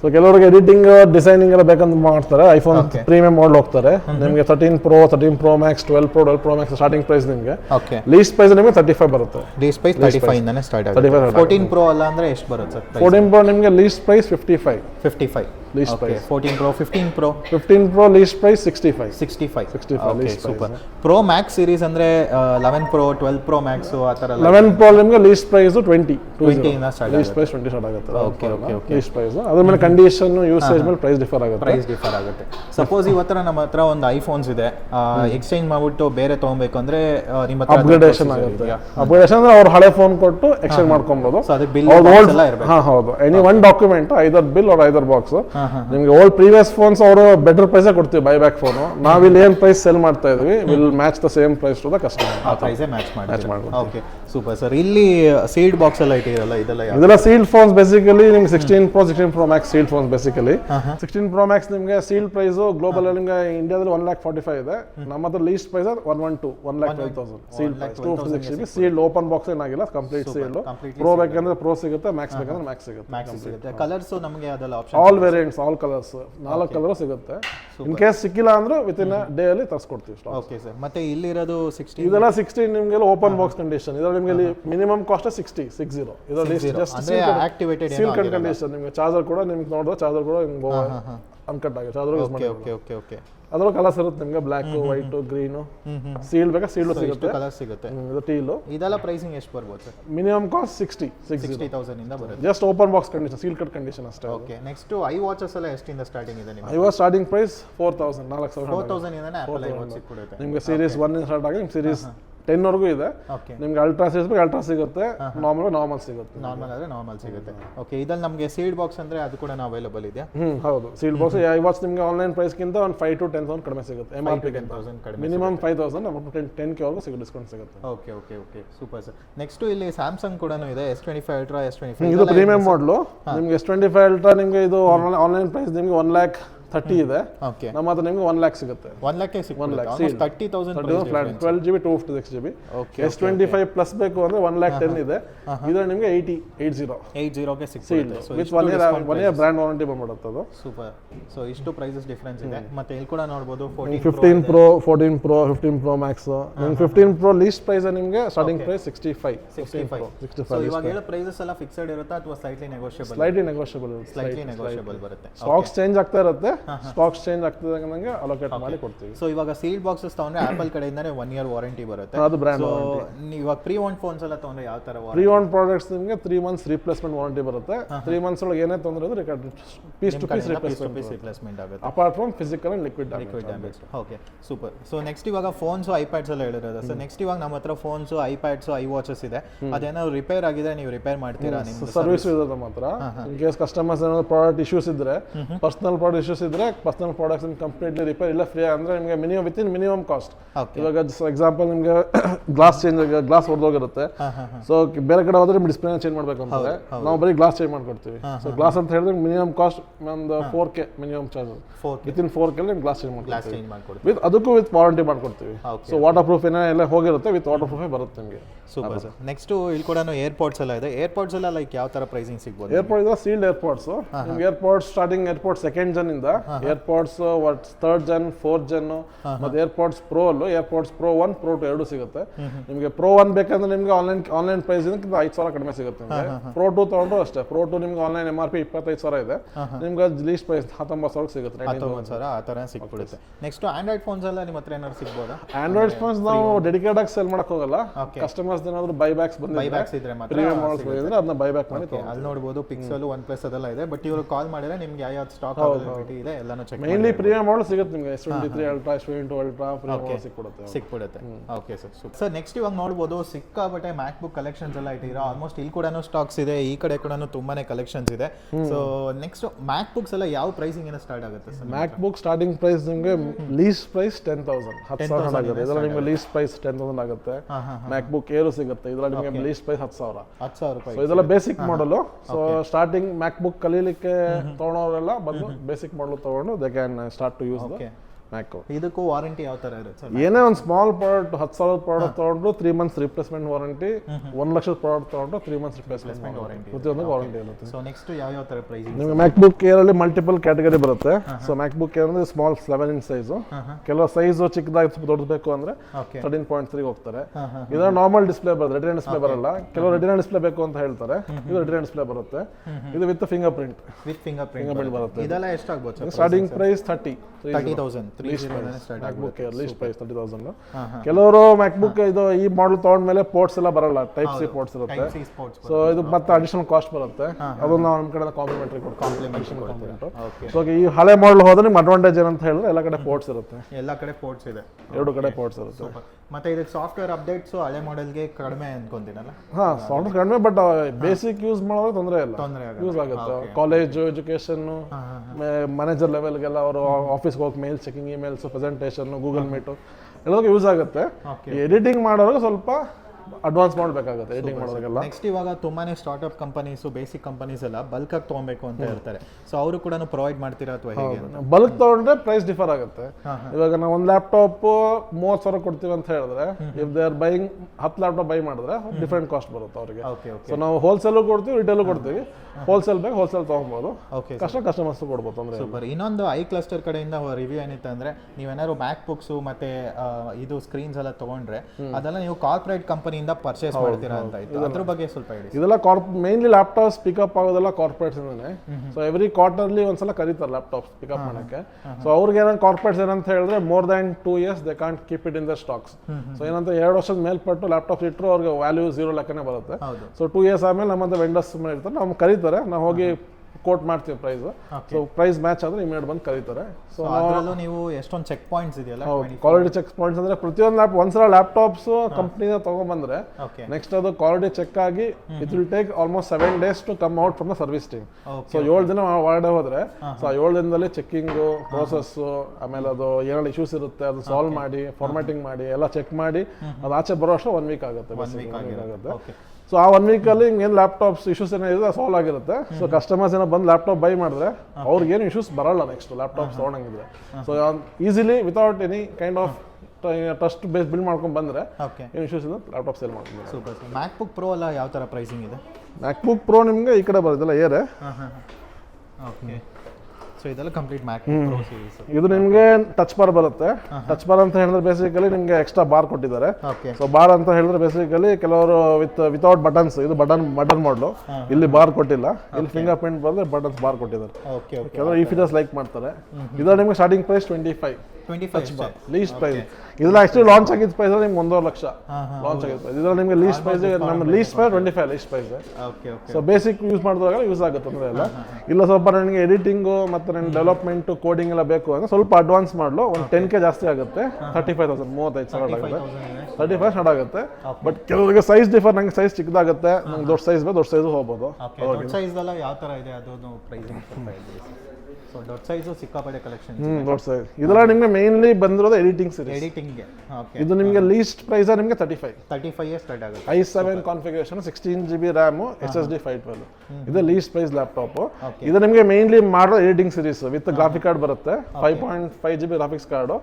ಸೊ ಕೆಲವರಿಗೆ ಎಡಿಟಿಂಗ್ ಡಿಸೈನಿಂಗ್ ಎಲ್ಲ ಬೇಕಂತ ಮಾಡ್ತಾರೆ. ಐಫೋನ್ ಪ್ರೀಮಿಯಂ ಮಾಡಲ್ ಹೋಗ್ತಾರೆ. ನಿಮಗೆ thirteen pro thirteen pro max twelve pro twelve pro max starting price ನಿಮಗೆ. ಓಕೆ ಲೀಸ್ಟ್ ಪ್ರೈಸ್ ನಿಮಗೆ ತರ್ಟಿ ಫೈವ್ ಬರುತ್ತೆ ಲೀಸ್ಟ್ ಪ್ರೈಸ್ ತರ್ಟಿ ಫೈವ್ ಇಂದಾನೆ ಸ್ಟಾರ್ಟ್ ಆಗುತ್ತೆ. 35 ಫೋರ್ಟೀನ್ ಪ್ರೋ ಅಲ್ಲ ಅಂದ್ರೆ ಎಷ್ಟು ಬರುತ್ತೆ ಸರ್ ಫೋರ್ಟೀನ್ ಪ್ರೋ ನಿಮಗೆ least price fifty five fifty five least price fourteen pro fifteen pro fifteen pro least price sixty five sixty five 65 okay least super pro max series ಅಂದ್ರೆ eleven pro twelve pro max ಆ ಥರ eleven pro ನಿಮಗೆ list price twenty two 20 ಇಂದ start least price twenty start ಆಗುತ್ತೆ. Okay okay okay least price ಅದ್ರ ಮೇಲೆ condition usage ಮೇಲೆ price differ ಆಗುತ್ತೆ. ಪ್ರೈಸ್ ಡಿಫರ್ ಆಗುತ್ತೆ. ಸಪೋಸ್ ಇವತ್ತರ ನಮ್ಮ ಹತ್ರ ಒಂದು ಐಫೋನ್ಸ್ ಇದೆ. ಎಕ್ಸ್ಚೇಂಜ್ ಮಾಡ್ಬಿಟ್ಟು ಬೇರೆ ತೊಗೊಬೇಕು ಅಂದ್ರೆ ನಿಮ್ಮ ಹತ್ರ ಅಪ್ಗ್ರೇಡೇಷನ್ ಆಗುತ್ತೆ? ಅಪ್ಗ್ರೇಡೇಷನ್ ಅಂದ್ರೆ ಅವ್ರು ಹಳೆ ಫೋನ್ ಕೊಟ್ಟು ಎಕ್ಸ್ಚೇಂಜ್ ಮಾಡ್ಕೊಬೋದು. ಸೊ ಅದಕ್ಕೆ ಬಿಲ್ ಎಲ್ಲ ಇರಬೇಕು. ಹಾ ಹೌದು. Any one document either bill ಅವ್ರ ಐದರ್ ಬಾಕ್ಸ್. ನಿಮ್ಗೆ ಓಲ್ಡ್ ಪ್ರೀವಿಯಸ್ ಫೋನ್ಸ್ ಅವರು ಬೆಟರ್ ಪ್ರೈಸ್ ಕೊಡ್ತೀವಿ ಬೈ ಬ್ಯಾಕ್ ಫೋನು ನಾವಿಲ್ಲಿ ಏನ್ ಪ್ರೈಸ್ ಸೆಲ್ ಮಾಡ್ತಾ ಇದ್ವಿ will match the same price to the customer ಆ ಪ್ರೈಸೇ ಮ್ಯಾಚ್ ಮಾಡಿ. ಓಕೆ ಸೂಪರ್ ಸರ್ ಇಲ್ಲಿ ಸೀಲ್ಡ್ ಬಾಕ್ಸ್ ಎಲ್ಲ ಇಟ್ಟಿರಲ್ಲ ಇದೆಲ್ಲ ಇದೆಲ್ಲ ಸೀಲ್ಡ್ ಫೋನ್ಸ್ ಬೇಸಿಕಲಿ ನಿಮ್ಗೆ sixteen pro sixteen pro max sealed phones basically sixteen pro max ನಿಮಗೆ ಸೀಲ್ಡ್ ಪ್ರೈಸ್ ಗ್ಲೋಬಲ್ ಅಲ್ಲಿ ನಿಮಗೆ ಇಂಡಿಯಾದಲ್ಲಿ ಒನ್ ಲ್ಯಾಕ್ ಫಾರ್ಟಿ ಫೈವ್ ಇದೆ ನಮ್ಮ ಹತ್ರ least price one one two one lakh twelve thousand sealed price two six G sealed open box ಏನಾಗಿಲ್ಲ complete sealed pro ಬೇಕಂದ್ರೆ pro ಸಿಗುತ್ತೆ ಮ್ಯಾಕ್ಸ್ ಬೇಕಂದ್ರೆ ಮ್ಯಾಕ್ಸ್ ಸಿಗುತ್ತೆ. ಮ್ಯಾಕ್ಸ್ ಸಿಗುತ್ತೆ. ಕಲರ್ಸ್ ನಮಗೆ ಅದೆಲ್ಲ option all variants all colours ನಾಲ್ಕು ಕಲರ್ ಸಿಗುತ್ತೆ. ಇನ್ ಕೇಸ್ ಸಿಕ್ಕಿಲ್ಲ ಅಂದ್ರೆ ವಿತ್ ಇನ್ ಡೇ ಅಲ್ಲಿ ತರಿಸ್ಕೊಡ್ತೀವಿ ಸ್ಟಾಕ್ ಓಕೆ ಸರ್ ಮತ್ತೆ ಇಲ್ಲಿರೋದು ಸಿಕ್ಸ್ಟಿ ಇದೆಲ್ಲ ಸಿಕ್ಸ್ಟಿ ನಿಮ್ಗೆ ಓಪನ್ ಬಾಕ್ಸ್ ಕಂಡೀಷನ್ ಇದರಲ್ಲಿ ನಿಮಗೆ minimum cost sixty six zero ಇದರಲ್ಲಿ ಜಸ್ಟ್ ಆಕ್ಟಿವೇಟೆಡ್ ಸೀಲ್ ಕಂಡೀಷನ್ ನಿಮಗೆ ಚಾರ್ಜರ್ ಕೂಡ ನಿಮ್ಗೆ ನೋಡಿದ್ರೆ ಚಾರ್ಜರ್ ಕೂಡ ನಿಮ್ಗೆ ಅನ್ಕಟ್ ಆಗಿದೆ. ಚಾರ್ಜರ್ ಯೂಸ್ ಮಾಡಿ ಓಕೆ ಓಕೆ ಓಕೆ ಅದ್ರಲ್ಲಿ ಕಲರ್ಸ್ ಇರುತ್ತೆ ನಿಮಗೆ ಬ್ಲಾಕ್ ವೈಟ್ ಗ್ರೀನು ಸೀಲ್ ಬೇಕಾ? ಸೀಲ್ ಸಿಗುತ್ತೆ. ಕಲರ್ ಸಿಗುತ್ತೆ. ಇದು ಟೀಲು ಇದೆಲ್ಲ ಪ್ರೈಸಿಂಗ್ ಎಷ್ಟು ಬರ್ಬೋದು sir? Minimum cost sixty six sixty thousand ಇಂದ ಬರುತ್ತೆ. Just open box condition seal cut condition ಅಷ್ಟೇ ಓಕೆ ನೆಕ್ಸ್ಟ್ ಐ ವಾಚಸ್ ಎಲ್ಲ ಎಷ್ಟಿಂದ ಸ್ಟಾರ್ಟಿಂಗ್ ಇದೆ ನಿಮಗೆ ಐವ ಸ್ಟಾರ್ಟಿಂಗ್ ಪ್ರೈಸ್ ಫೋರ್ ತೌಸಂಡ್ ನಾಲ್ಕು ಫೋರ್ ಸಾವಿರ ತೌಸಂಡ್ ಇಂದ ಆಪಲ್ ಐ ವಾಚ್ ಸಿಕ್ಕಿಬಿಡುತ್ತೆ ನಿಮ್ಗೆ ಸೀರೀಸ್ ಒನ್ ಸ್ಟಾರ್ಟ್ ಆಗಿ ನಿಮ್ಗೆ ಸೀರೀಸ್ ಟೆನ್ ವರೆಗೂ ಇದೆ ನಿಮ್ಗೆ ಅಲ್ಟ್ರಾ ಸಿಗಿಸ್ಬೇಕು ಬೇಕು ಅಲ್ಟ್ರಾ ಸಿಗುತ್ತೆ. ನಾರ್ಮಲ್ ನಾರ್ಮಲ್ ಸಿಗುತ್ತೆ. ನಾರ್ಮಲ್ ಆದರೆ ನಾರ್ಮಲ್ ಸಿಗುತ್ತೆ. ಓಕೆ ಇದಲ್ಲಿ ನಮಗೆ ಸೀಡ್ ಬಾಕ್ಸ್ ಅಂದ್ರೆ ಅದು ಕೂಡ ಅವೈಲೇಬಲ್ ಇದೆಯಾ? ಹ್ಮ್ ಹೌದು. ಸೀಲ್ ಬಾಕ್ಸ್ ಇವತ್ತು ನಿಮಗೆ ಆನ್ಲೈನ್ ಪ್ರೈಸ್ಗಿಂತ ಒಂದು ಫೈವ್ ಟು ಟೆನ್ ತೌಸಂಡ್ ಕಡಿಮೆ ಸಿಗುತ್ತೆ. M R P ten thousand ಕಡಿಮೆ minimum five thousand ten ten K ಸಿಗುತ್ತೆ ಡಿಸ್ಕೌಂಟ್ ಸಿಗುತ್ತೆ. Okay okay okay super sir next ಇಲ್ಲಿ ಸ್ಯಾಮ್ಸಂಗ್ ಕೂಡ ಇದೆ. S twenty five ultra S twenty five ಇದು ಪ್ರೀಮಿಯಂ ಮಾಡಲು ನಿಮ್ಗೆ ಎಸ್ ಟ್ವೆಂಟಿ ಫೈವ್ ಅಲ್ಟ್ರಾ ನಿಮಗೆ ಇದು ಆನ್ಲೈನ್ ಪ್ರೈಸ್ ನಿಮಗೆ ಒನ್ ಲ್ಯಾಕ್ ಥರ್ಟಿ ಇದೆ. ಓಕೆ ನಮ್ಮ ಹತ್ರ ನಿಮ್ಗೆ ಒನ್ ಲ್ಯಾಕ್ ಸಿಗುತ್ತೆ. ಒನ್ ಲ್ಯಾಕ್ ಸಿಗುತ್ತೆ almost thirty thousand flat twelve G B two fifty six G B S twenty five plus ಬೇಕು ಅಂದ್ರೆ ಒನ್ ಲ್ಯಾಕ್ ಟೆನ್ ಇದೆ. ಇದು ನಿಮಗೆ eighty eight zero eight ಜೀರೋಗೆ six with one year one year brand warranty ಬಂದ್ಬಿಡುತ್ತೆ ಅದು. Super so ಇಷ್ಟು prices difference ಇದೆ. ಮತ್ತೆ ಇಲ್ಲಿ ಕೂಡ ನೋಡ್ಬೋದು fifteen pro fourteen pro fifteen pro max ನಿಮ್ಗೆ ಫಿಫ್ಟೀನ್ ಪ್ರೋ ಲೀಸ್ಟ್ ಪ್ರೈಸ್ ನಿಮಗೆ starting price sixty five sixty five sixty five ಇವಾಗ ಹೇಳೋ ಪ್ರೈಸಸ್ ಎಲ್ಲ ಫಿಕ್ಸೆಡ್ ಇರುತ್ತಾ ಅಥವಾ slightly negotiable slightly negotiable slightly negotiable ಬರುತ್ತೆ. ಸ್ಟಾಕ್ಸ್ ಚೇಂಜ್ ಆಗ್ತಾ ಇರುತ್ತೆ. ಸ್ಟಾಕ್ಸ್ ಚೇಂಜ್ ಆಗ್ತದೆ ಅನ್ನಂಗೆ ಅಲೋಕೇಟ್ ಮಾಡಿ ಕೊಡ್ತೀವಿ. ಸೊ ಇವಾಗ ಸೀಲ್ಡ್ ಬಾಕ್ಸಸ್ ತಗೊಂಡ್ರೆ ಆಪಲ್ ಕಡೆಯಿಂದಾನೆ ಒನ್ ಇಯರ್ ವಾರಂಟಿ ಬರುತ್ತೆ. ಅದು ಬ್ರ್ಯಾಂಡ್ ಇವಾಗ ಪ್ರೀ ಓನ್ ಫೋನ್ಸ್ ಎಲ್ಲ ತಗೊಂಡ್ರೆ ಯಾವ ತರ ಪ್ರೀ ಓನ್ ಪ್ರಾಡಕ್ಟ್ಸ್ ನಿಮಗೆ ತ್ರೀ ಮಂತ್ಸ್ ರಿಪ್ಲೇಸ್ಮೆಂಟ್ ವಾರಂಟಿ ಬರುತ್ತೆ. ತ್ರೀ ಮಂತ್ಸ್ ಒಳಗೆ ಏನೇ ತೊಂದರೆ ಅಂದ್ರೆ ಪೀಸ್ ಟು ಪೀಸ್ ರಿಪ್ಲೇಸ್ಮೆಂಟ್ ಆಗುತ್ತೆ. Apart from physical and liquid liquid damage okay super so next ಇವಾಗ ಫೋನ್ಸ್ ಐಪ್ಯಾಡ್ಸ್ ಎಲ್ಲ ಹೇಳಿರೋದು. ಸೊ ನೆಕ್ಸ್ಟ್ ಇವಾಗ ನಮ್ಮ ಹತ್ರ ಫೋನ್ಸ್ ಐಪ್ಯಾಡ್ಸ್ ಐ ವಾಚಸ್ ಇದೆ ಅದೇನಾದ್ರು ರಿಪೇರ್ ಆಗಿದೆ ನೀವು ರಿಪೇರ್ ಮಾಡ್ತೀರಾ ನಿಮ್ಮ ಸರ್ವಿಸ್ ಇದೆ ನಮ್ಮ ಹತ್ರ ಇನ್ ಕೇಸ್ ಕಸ್ಟಮರ್ಸ್ ಏನಾದ್ರು ಪ್ರಾಡಕ್ಟ್ ಇಶ್ಯೂಸ್ ಇದ್ರೆ ಪರ್ಸನಲ್ ಪ್ರಾಡಕ್ಟ್ ಇಶ್ಯೂಸ್ ಇದ್ರೆ ಪರ್ಸನಲ್ ಪ್ರಾಡಕ್ಟ್ಸ್ ಕಂಪ್ಲೀಟ್ಲಿ ರಿಪೇರ್ ಇಲ್ಲ ಫ್ರೀ ಅಂದ್ರೆ ನಿಮಗೆ minimum within minimum cost ಇವಾಗ ಎಕ್ಸಾಂಪಲ್ ನಿಮಗೆ ಗ್ಲಾಸ್ ಚೇಂಜ್ ಗ್ಲಾಸ್ ಹೊರದೋಗಿರುತ್ತೆ ಸೊ ಬೇರೆ ಕಡೆ ಹೋದ್ರೆ ಡಿಸ್ಪ್ಲೇನ ಚೇಂಜ್ ಮಾಡ್ಬೇಕು ಅಂತಂದ್ರೆ. ನಾವು ಬರೀ ಗ್ಲಾಸ್ ಚೇಂಜ್ ಮಾಡ್ಕೊಡ್ತೀವಿ. ಸೊ ಗ್ಲಾಸ್ ಅಂತ ಹೇಳಿದ್ರೆ ಮಿನಿಮಮ್ ಕಾಸ್ಟ್ ಒಂದು four K minimum charge four within four K glass change ಮಾಡ್ತೀವಿ ಗ್ಲಾಸ್ ಚೇಂಜ್ ಮಾಡ್ಕೊಡ್ತೀವಿ. ವಿತ್ ಅದಕ್ಕೂ ವಿತ್ ವಾರಂಟಿ ಮಾಡ್ಕೊಡ್ತೀವಿ. ಸೊ ವಾಟರ್ ಪ್ರೂಫ್ ಏನೋ ಎಲ್ಲ ಹೋಗಿರುತ್ತೆ ವಿತ್ ವಾಟರ್ ಪ್ರೂಫೇ ಬರುತ್ತೆ ನಿಮಗೆ. ಸೂಪರ್ ಸರ್ ನೆಕ್ಸ್ಟ್ ಇಲ್ಲಿ ಕೂಡ ಏರ್ಪೋರ್ಟ್ಸ್ ಎಲ್ಲ ಇದೆ. ಏರ್ಪೋರ್ಟ್ಸ್ ಎಲ್ಲ ಲೈಕ್ ಯಾವ ತರ ಪ್ರೈಸಿಂಗ್ ಸಿಗ್ಬೋದು ಏರ್ಪೋರ್ಟ್ ಇದೆ ಸೀಲ್ಡ್ ಏರ್ಪೋರ್ಟ್ಸ್ ನಿಮ್ಗೆ AirPod starting AirPod second gen ಇಂದ AirPods third gen fourth gen ಮತ್ತೆ ಏರ್ಪೋರ್ಟ್ಸ್ ಪ್ರೋ ಅಲ್ಲೂ AirPods pro one pro two ಎರಡು ಸಿಗುತ್ತೆ. ನಿಮಗೆ ಪ್ರೋ ಒನ್ ಬೇಕಂದ್ರೆ ನಿಮಗೆ ಆನ್ಲೈನ್ ಆನ್ಲೈನ್ ಪ್ರೈಸ್ ಇಂದ ಐದು ಸಾವಿರ ಕಡಿಮೆ ಸಿಗುತ್ತೆ ಪ್ರೋ ಟು ತಗೊಂಡ್ರು ಅಷ್ಟೇ. ಪ್ರೋ ಟು ನಿಮ್ಗೆ ಆನ್ಲೈನ್ ಎಂ ಆರ್ ಪಿ ಇಪ್ಪತ್ತೈದು ಸಾವಿರ ಇದೆ. ನಿಮ್ಗೆ ಲೀಸ್ಟ್ ಪ್ರೈಸ್ ಹತ್ತೊಂಬತ್ತು ಸಾವಿರ ಸಿಗುತ್ತೆ. ಸಾವಿರ ಆ ಥರ ಸಿಕ್ಬಿಡುತ್ತೆ. ನೆಕ್ಸ್ಟ್ ಆಂಡ್ರಾಯ್ಡ್ ಫೋನ್ಸ್ ಎಲ್ಲ ನಿಮ್ಮ ಹತ್ರ ಏನಾದ್ರು ಸಿಗ್ಬೋದಾ? ಆಂಡ್ರಾಯ್ಡ್ ಫೋನ್ಸ್ ನಾವು ಡೆಡಿಕೇಟ್ ಆಗಿ ಸೆಲ್ ಮಾಡಕ್ ಹೋಗಲ್ಲ. ಕಸ್ಟಮರ್ಸ್ ಏನಾದ್ರು ಬೈ ಬ್ಯಾಕ್ಸ್ ಬಂದಿದ್ರೆ ಬೈಬ್ಯಾಕ್ಸ್ ಇದ್ರೆ ಮಾತ್ರ. ಪ್ರೀಮಿಯಂ ಮಾಡಲ್ಸ್ ಬಂದಿದ್ರೆ ಅದನ್ನ ಬೈ ಬ್ಯಾಕ್ ಮಾಡಿ ಅಲ್ಲಿ ನೋಡ್ಬೋದು ಪಿಕ್ಸಲ್ ಒನ್ ಪ್ಲಸ್ ಅದೆಲ್ಲ ಇದೆ. ಬಟ್ ಇವರು ಕಾಲ್ ಮಾಡಿದ್ರೆ ನಿಮ್ಗೆ ಯಾವ ಸ್ಟಾಕ್ ಅವೈಲಬಿಲಿಟಿ ಇದೆ ಎಲ್ಲಾನು ಚೆಕ್ ಮೇನ್ಲಿ ಪ್ರೀಮಿಯಂ ಮಾಡಲ್ ಸಿಗುತ್ತೆ ನಿಮಗೆ S twenty three ultra S twenty ultra ಸಿಕ್ಬಿಡುತ್ತೆ ಸಿಕ್ಬಿಡುತ್ತೆ ಓಕೆ ಸರ್ ಸರ್ ನೆಕ್ಸ್ಟ್ ಇವಾಗ ನೋಡ್ಬೋದು ಸಿಕ್ಕಾಪಟ್ಟೆ ಮ್ಯಾಕ್ ಬುಕ್ ಕಲೆಕ್ಷನ್ಸ್ ಎಲ್ಲ ಇಟ್ಟಿರೋ ಆಲ್ಮೋಸ್ಟ್ ಇಲ್ಲಿ ಕೂಡ ಸ್ಟಾಕ್ಸ್ ಇದೆ ಈ ಕಡೆ ಕೂಡ ತುಂಬಾನೇ ಕಲೆಕ್ಷನ್ಸ್ ಇದೆ. ಸೊ ನೆಕ್ಸ್ಟ್ ಮ್ಯಾಕ್ ಬುಕ್ಸ್ ಎಲ್ಲ ಯಾವ ಪ್ರೈಸಿಂಗ್ ಏನೋ ಸ್ಟಾರ್ಟ್ ಆಗುತ್ತೆ sir MacBook starting price ನಿಮಗೆ ಲೀಸ್ಟ್ ಪ್ರೈಸ್ ಟೆನ್ ತೌಸಂಡ್ ಹತ್ತು ಸಾವಿರ ಆಗುತ್ತೆ ಇದರಲ್ಲಿ ನಿಮಗೆ ಲೀಸ್ಟ್ ಪ್ರೈಸ್ ಟೆನ್ ತೌಸಂಡ್ ಆಗುತ್ತೆ. ಮ್ಯಾಕ್ ಬುಕ್ ಏರು ಸಿಗುತ್ತೆ ಇದರಲ್ಲಿ ನಿಮಗೆ ಲೀಸ್ಟ್ ಪ್ರೈಸ್ ಹತ್ತು ಸಾವಿರ. ಹತ್ತು ಸಾವಿರ ರೂಪಾಯಿ ಸೊ ಇದೆಲ್ಲ ಬೇಸಿಕ್ ಮಾಡಲು ಸೊ ಸ್ಟಾರ್ಟಿಂಗ್ ಮ್ಯಾಕ್ ಬುಕ್ ಕಲೀಲಿಕ್ಕೆ ತೊಗೊಳೋರೆಲ್ಲ ಬಂದು ಬೇಸಿಕ್ ಮಾಡಲು they can start to use okay. the ಮ್ಯಾಕ್ ಇದಕ್ಕೂ ವಾರಂಟಿ ಯಾವ ತರ ಇರುತ್ತೆ? ಏನೇ ಒಂದು ಸ್ಮಾಲ್ ಪ್ರಾಡಕ್ಟ್ ಹತ್ತು ಸಾವಿರ ಪ್ರಾಡಕ್ಟ್ ತಗೊಂಡ್ರು ತ್ರೀ ಮಂತ್ಸ್ ರಿಪ್ಲೇಸ್ಮೆಂಟ್ ವಾರಂಟಿ ಒಂದು ಲಕ್ಷದ ಪ್ರಾಡಕ್ಟ್ ತಗೊಂಡ್ರು ತ್ರೀ ಮಂತ್ಸ್ ರಿಪ್ಲೇಸ್ಮೆಂಟ್ ವಾರಂಟಿ ಪ್ರತಿಯೊಂದು ವಾರಂಟಿ ಇರುತ್ತೆ. ಸೊ ನೆಕ್ಸ್ಟ್ ಯಾವ ಯಾವ ತರ ಪ್ರೈಸಿಂಗ್ ನಿಮಗೆ ಮ್ಯಾಕ್ ಬುಕ್ ಏರಲ್ಲಿ ಮಲ್ಟಿಪಲ್ ಕ್ಯಾಟಗರಿ ಬರುತ್ತೆ. ಸೊ ಮ್ಯಾಕ್ ಬುಕ್ ಏರ್ ಅಂದ್ರೆ ಸ್ಮಾಲ್ ಸೆವೆನ್ ಇಂಚ್ ಸೈಜು ಕೆಲವು ಸೈಜು ಚಿಕ್ಕದಾಗಿ ಸ್ವಲ್ಪ ದೊಡ್ಡಬೇಕು ಅಂದ್ರೆ ತರ್ಟೀನ್ ಪಾಯಿಂಟ್ ತ್ರೀ ಹೋಗ್ತಾರೆ. ಇದರ ನಾರ್ಮಲ್ ಡಿಸ್ಪ್ಲೇ ಬರುತ್ತೆ ರೆಟಿನ ಡಿಸ್ಪ್ಲೇ ಬರಲ್ಲ. ಕೆಲವು ರೆಟಿನ ಡಿಸ್ಪ್ಲೇ ಬೇಕು ಅಂತ ಹೇಳ್ತಾರೆ. ಇದು ರೆಟಿನ ಡಿಸ್ಪ್ಲೇ ಬರುತ್ತೆ. ಇದು with fingerprint with fingerprint ಬರುತ್ತೆ. ಇದೆಲ್ಲ ಎಷ್ಟಾಗ್ಬೋದು starting price thirty thirty thousand three start MacBook least price thirty thousand ಕೆಲವರು ಮ್ಯಾಕ್ಬುಕ್ ಇದು ಈ ಮಾಡಲ್ ತಗೊಂಡ್ಮೇಲೆ ಪೋರ್ಟ್ಸ್ ಎಲ್ಲ ಬರಲ್ಲ. ಟೈಪ್ ಸಿ ಪೋರ್ಟ್ಸ್ ಇರುತ್ತೆ. ಸಿ ಇದು ಮತ್ತೆ ಅಡಿಷನಲ್ ಕಾಸ್ಟ್ ಬರುತ್ತೆ. ಅದನ್ನ ನಾವು ನಮ್ಮ ಕಡೆ ಕಾಂಪ್ಲಿಮೆಂಟ್ರಿ ಕೊಡ್ತೀವಿ ಸೊ ಈ ಹಳೆ ಮಾಡಲ್ ಹೋದ್ರೆ ನಿಮ್ಗೆ ಅಡ್ವಾಂಟೇಜ್ ಏನಂತ ಹೇಳಿದ್ರೆ ಎಲ್ಲ ಕಡೆ ಪೋರ್ಟ್ಸ್ ಇರುತ್ತೆ. ಎಲ್ಲ ಕಡೆ ಪೋರ್ಟ್ಸ್ ಇದೆ. ಎರಡು ಕಡೆ ಪೋರ್ಟ್ಸ್ ಇರುತ್ತೆ. ಮತ್ತೆ ಇದಕ್ಕೆ ಸಾಫ್ಟ್ವೇರ್ ಅಪ್ಡೇಟ್ಸ್ ಹಳೆ ಮಾಡೆಲ್ಗೆ ಕಡಿಮೆ ಅನ್ಕೊಂತೀನಲ್ಲ? ಹಾ ಸಾಫ್ಟ್ವೇರ್ ಕಡಿಮೆ ಬಟ್ ಬೇಸಿಕ್ ಯೂಸ್ ಮಾಡೋದು ತೊಂದರೆ ಇಲ್ಲ. ತೊಂದರೆ ಯೂಸ್ ಆಗುತ್ತೆ. ಕಾಲೇಜು ಎಜುಕೇಶನ್ ಮ್ಯಾನೇಜರ್ ಲೆವೆಲ್ಗೆಲ್ಲ ಅವರು ಆಫೀಸ್ಗೆ ಹೋಗಿ mail checking emails presentation Google meet ಎಲ್ಲದಕ್ಕೂ ಯೂಸ್ ಆಗುತ್ತೆ. ಎಡಿಟಿಂಗ್ ಮಾಡೋರಿಗೆ ಸ್ವಲ್ಪ ಅಡ್ವಾನ್ಸ್ ಮಾಡಬೇಕಾಗುತ್ತೆ ಎಡಿಟಿಂಗ್ ಮಾಡೋದಕ್ಕೆಲ್ಲ ನೆಕ್ಸ್ಟ್ ಇವಾಗ ತುಂಬಾನೇ ಸ್ಟಾರ್ಟ್ಅಪ್ ಕಂಪನೀಸು ಬೇಸಿಕ್ ಕಂಪನೀಸ್ ಎಲ್ಲ ಬಲ್ಕ್ ಆಗಿ ತಗೊಬೇಕು ಅಂತ ಹೇಳ್ತಾರೆ. ಸೊ ಅವರು ಕೂಡ ಪ್ರೊವೈಡ್ ಮಾಡ್ತೀರಾ ಅಥವಾ ಹೇಗೆ ಬಲ್ಕ್ ತಗೊಂಡ್ರೆ ಪ್ರೈಸ್ ಡಿಫರ್ ಆಗುತ್ತೆ. ಇವಾಗ ನಾವು ಒಂದು ಲ್ಯಾಪ್ಟಾಪ್ ಮೂವತ್ತು ಸಾವಿರ ಕೊಡ್ತೀವಿ ಅಂತ ಹೇಳಿದ್ರೆ ಇಫ್ ದೇ ಆರ್ ಬೈಯಿಂಗ್ ಹತ್ತು ಲ್ಯಾಪ್ಟಾಪ್ ಬೈ ಮಾಡಿದ್ರೆ ಡಿಫ್ರೆಂಟ್ ಕಾಸ್ಟ್ ಬರುತ್ತೆ ಅವರಿಗೆ. ಸೊ ನಾವು ಹೋಲ್ಸೇಲು ಕೊಡ್ತೀವಿ ರಿಟೇಲು ಕೊಡ್ತೀವಿ. ಹೋಲ್ಸೇಲ್ ಬೇಕು ಹೋಲ್ಸೇಲ್ ತೊಗೊಬೋದು. ಓಕೆ ಕಷ್ಟ ಕಸ್ಟಮರ್ಸ್ ಕೊಡ್ಬೋದು ಅಂದ್ರೆ ಸೂಪರ್ ಇನ್ನೊಂದು ಐ ಕ್ಲಸ್ಟರ್ ಕಡೆಯಿಂದ ರಿವ್ಯೂ ಏನಿತ್ತು ಅಂದರೆ ನೀವೇನಾದ್ರು ಮ್ಯಾಕ್ ಬುಕ್ಸು ಮತ್ತೆ ಇದು ಸ್ಕ್ರೀನ್ಸ್ ಎಲ್ಲ ತಗೊಂಡ್ರೆ ಅದೆಲ್ಲ ನೀವು ಕಾರ್ಪೊರೇಟ್ ಕಂಪನಿಯಿಂದ ಪರ್ಚೇಸ್ ಮಾಡ್ತೀರಾ ಅಂತ ಇತ್ತು. ಅದ್ರ ಬಗ್ಗೆ ಸ್ವಲ್ಪ ಹೇಳಿ ಇದೆಲ್ಲ ಕಾರ್ಪ್ ಮೇನ್ಲಿ ಲ್ಯಾಪ್ಟಾಪ್ಸ್ ಪಿಕಪ್ ಆಗೋದೆಲ್ಲ ಕಾರ್ಪೊರೇಟ್ಸ್ ಇಂದಾನೆ. ಸೊ ಎವ್ರಿ ಕ್ವಾರ್ಟರ್ಲಿ ಒಂದ್ಸಲ ಕರೀತಾರೆ ಲ್ಯಾಪ್ಟಾಪ್ಸ್ ಪಿಕಪ್ ಮಾಡಕ್ಕೆ. ಸೊ ಅವ್ರಿಗೆ ಏನಂತ ಕಾರ್ಪೊರೇಟ್ಸ್ ಏನಂತ ಹೇಳಿದ್ರೆ more than two years they can't keep it in the stocks so ಏನಂತ ಎರಡು ವರ್ಷದ ಮೇಲ್ಪಟ್ಟು ಲ್ಯಾಪ್ಟಾಪ್ ಇಟ್ಟರು ಅವ್ರಿಗೆ ವ್ಯಾಲ್ಯೂ ಜೀರೋ ಲೆಕ್ಕನೇ ಬರುತ್ತೆ. ಸೊ ಟೂ ಇಯರ್ಸ್ ಆಮೇಲೆ ನಮ್ಮಂತ ವೆಂಡರ್ಸ್ ಇರ್ತಾರೆ ನಾವು ಕರೀತಾರೆ ನಾವು ಹೋಗಿ ಕೋಟ್ ಮಾಡ್ತೀವಿ ಪ್ರೈಸ್ ಸೊ ಪ್ರೈಸ್ ಮ್ಯಾಚ್ ಆದ್ರೆ ಇಮಿಡಿಯೇಟ್ ಬಂದು ಕರೀತಾರೆ. ಸೊ ಅದರಲ್ಲೂ ನೀವು ಎಷ್ಟೊಂದು ಚೆಕ್ ಪಾಯಿಂಟ್ಸ್ ಇದೆಯಲ್ಲ? ಕ್ವಾಲಿಟಿ ಚೆಕ್ ಪಾಯಿಂಟ್ಸ್ ಅಂದ್ರೆ ಪ್ರತಿಯೊಂದು ಲ್ಯಾಪ್ ಒಂದ್ಸಲ ಲ್ಯಾಪ್ಟಾಪ್ಸ್ ಕಂಪ್ನಿನ ತಗೊಂಡ್ಬಂದ್ರೆ ಓಕೆ ನೆಕ್ಸ್ಟ್ ಅದು ಕ್ವಾಲಿಟಿ ಚೆಕ್ ಆಗಿ it will take almost seven days to come out from the service team so ಏಳು ದಿನ ಒಳಗಡೆ ಹೋದ್ರೆ ಸೊ ಆ ಏಳು ದಿನದಲ್ಲಿ ಚೆಕ್ಕಿಂಗು ಪ್ರೋಸೆಸ್ ಆಮೇಲೆ ಅದು ಏನೆಲ್ಲ ಇಶ್ಯೂಸ್ ಇರುತ್ತೆ ಅದು ಸಾಲ್ವ್ ಮಾಡಿ ಫಾರ್ಮ್ಯಾಟಿಂಗ್ ಮಾಡಿ ಎಲ್ಲ ಚೆಕ್ ಮಾಡಿ ಅದು ಆಚೆ ಬರೋ ಅಷ್ಟು ಒನ್ ವೀಕ್ ಆಗುತ್ತೆ ಆಗುತ್ತೆ. ಓಕೆ ಸೊ ಆ ಒನ್ ವೀಕಲ್ಲಿ ಹಿಂಗೇನು ಲ್ಯಾಪ್ಟಾಪ್ಸ್ ಇಶ್ಯೂಸ್ ಏನಿದೆ ಸಾಲ್ವ್ ಆಗಿರುತ್ತೆ. ಸೊ ಕಸ್ಟಮರ್ಸ್ ಏನೋ ಬಂದು ಲ್ಯಾಪ್ಟಾಪ್ ಬೈ ಮಾಡಿದ್ರೆ ಅವ್ರಿಗೆ ಏನು ಇಶ್ಯೂಸ್ ಬರಲ್ಲ next laptops ತೊಗೊಂಡಂಗಿದ್ರೆ. So easily without any kind of trust base build ಮಾಡ್ಕೊಂಡು ಬಂದ್ರೆ ಏನು ಇಶ್ಯೂಸ್ ಇದೆ ಲ್ಯಾಪ್ಟಾಪ್ ಸೇಲ್ ಮಾಡ್ಕೊಂಡು ಸೂಪರ್ ಮ್ಯಾಕ್ಬುಕ್ ಪ್ರೋ ಎಲ್ಲ ಯಾವ ಥರ ಪ್ರೈಸಿಂಗ್ ಇದೆ? ಮ್ಯಾಕ್ಬುಕ್ ಪ್ರೋ ನಿಮಗೆ ಈ ಕಡೆ ಬರೋದಿಲ್ಲ ಏರೆ. ಓಕೆ ಸೊ ಇದೆಲ್ಲ ಕಂಪ್ಲೀಟ್ ಮ್ಯಾಕ್ ಪ್ರೋ ಸೀರೀಸ್ ಇದು ನಿಮಗೆ ಟಚ್ ಬಾರ್ ಬರುತ್ತೆ. ಟಚ್ ಬಾರ್ ಅಂತ ಹೇಳಿದ್ರೆ ಬೇಸಿಕಲಿ ನಿಮಗೆ ಎಕ್ಸ್ಟ್ರಾ ಬಾರ್ ಕೊಟ್ಟಿದ್ದಾರೆ. ಸೊ ಬಾರ್ ಅಂತ ಹೇಳಿದ್ರೆ ಬೇಸಿಕಲಿ ಕೆಲವರು ವಿತ್ ವಿತೌಟ್ ಬಟನ್ಸ್ ಇದು ಬಟನ್ ಬಟನ್ ಮಾಡಲು ಇಲ್ಲಿ ಬಾರ್ ಕೊಟ್ಟಿಲ್ಲ. ಇಲ್ಲಿ ಫಿಂಗರ್ ಪ್ರಿಂಟ್ ಬಂದ್ರೆ ಬಟನ್ಸ್ ಬಾರ್ ಕೊಟ್ಟಿದ್ದಾರೆ. ಕೆಲವರು ಈ ಫೀಚರ್ಸ್ ಲೈಕ್ ಮಾಡ್ತಾರೆ. ಇದು ನಿಮಗೆ starting price twenty five least price ಇದ್ರಲ್ಲಿ ಆಕ್ಚುಲಿ ಲಾಂಚ್ ಆಗಿದ್ದ ಪ್ರೈಸ್ ನಿಮ್ಗೆ ಒಂದೂವರೆ ಲಕ್ಷ. ಲಾಂಚ್ ಆಗಿದ್ದ ಪ್ರೈಸ್ ಇದ್ರಲ್ಲಿ ನಿಮಗೆ ಲೀಸ್ಟ್ ಪ್ರೈಸ್ ನಮ್ಮ least price twenty five least price so basic use ಮಾಡಿದಾಗ ಯೂಸ್ ಆಗುತ್ತೆ ಅಂದ್ರೆ ಎಲ್ಲ. ಇಲ್ಲ ಸ್ವಲ್ಪ ನನಗೆ ಎಡಿಟಿಂಗು ಮತ್ತು ನನಗೆ ಡೆವಲಪ್ಮೆಂಟ್ ಕೋಡಿಂಗ್ ಎಲ್ಲ ಬೇಕು ಅಂದ್ರೆ ಸ್ವಲ್ಪ ಅಡ್ವಾನ್ಸ್ ಮಾಡಲು. ಒಂದು ಟೆನ್ ಕೆ ಜಾಸ್ತಿ ಆಗುತ್ತೆ. ತರ್ಟಿ ಫೈವ್ ತೌಸಂಡ್ ಮೂವತ್ತೈದು ಸಾವಿರ ಆಗುತ್ತೆ. ತರ್ಟಿ ಫೈವ್ ಸ್ಟಾರ್ಟ್ ಆಗುತ್ತೆ. ಬಟ್ ಕೆಲವರಿಗೆ ಸೈಜ್ ಡಿಫರ್ ನಂಗೆ ಸೈಜ್ ಚಿಕ್ಕದಾಗುತ್ತೆ. ನಂಗೆ ದೊಡ್ಡ ಸೈಜ್ ಬೇಕು ದೊಡ್ಡ ಸೈಜ್ ಹೋಗ್ಬೋದು. ಓಕೆ ಸೈಜ್ ಎಲ್ಲ ಯಾವ ಥರ ಇದೆ? ಅದೊಂದು ಪ್ರೈಸಿಂಗ್ ಸೊ ದೊಡ್ಡ ಸೈಜು ಸಿಕ್ಕಾಪಟ್ಟೆ ಕಲೆಕ್ಷನ್ ದೊಡ್ಡ ಸೈಜ್ ಇದೆಲ್ಲ ನಿಮಗೆ ಮೇನ್ಲಿ ಬಂದಿರೋದು ಎಡಿಟಿಂಗ್ ಸೀರೀಸ್ ಎಡಿಟಿಂಗ್ಗೆ ಓಕೆ ಇದು ನಿಮಗೆ ಲೀಸ್ಟ್ ಪ್ರೈಸ್ ನಿಮಗೆ thirty five thirty five start ಆಗುತ್ತೆ I seven configuration sixteen G B RAM S S D five twelve ಇದು ಲೀಸ್ಟ್ ಪ್ರೈಸ್ ಲ್ಯಾಪ್ಟಾಪ್ ಇದು ನಿಮಗೆ ಮೇನ್ಲಿ ಮಾಡೋ editing series with graphic card ಬರುತ್ತೆ. Five point five G B graphics card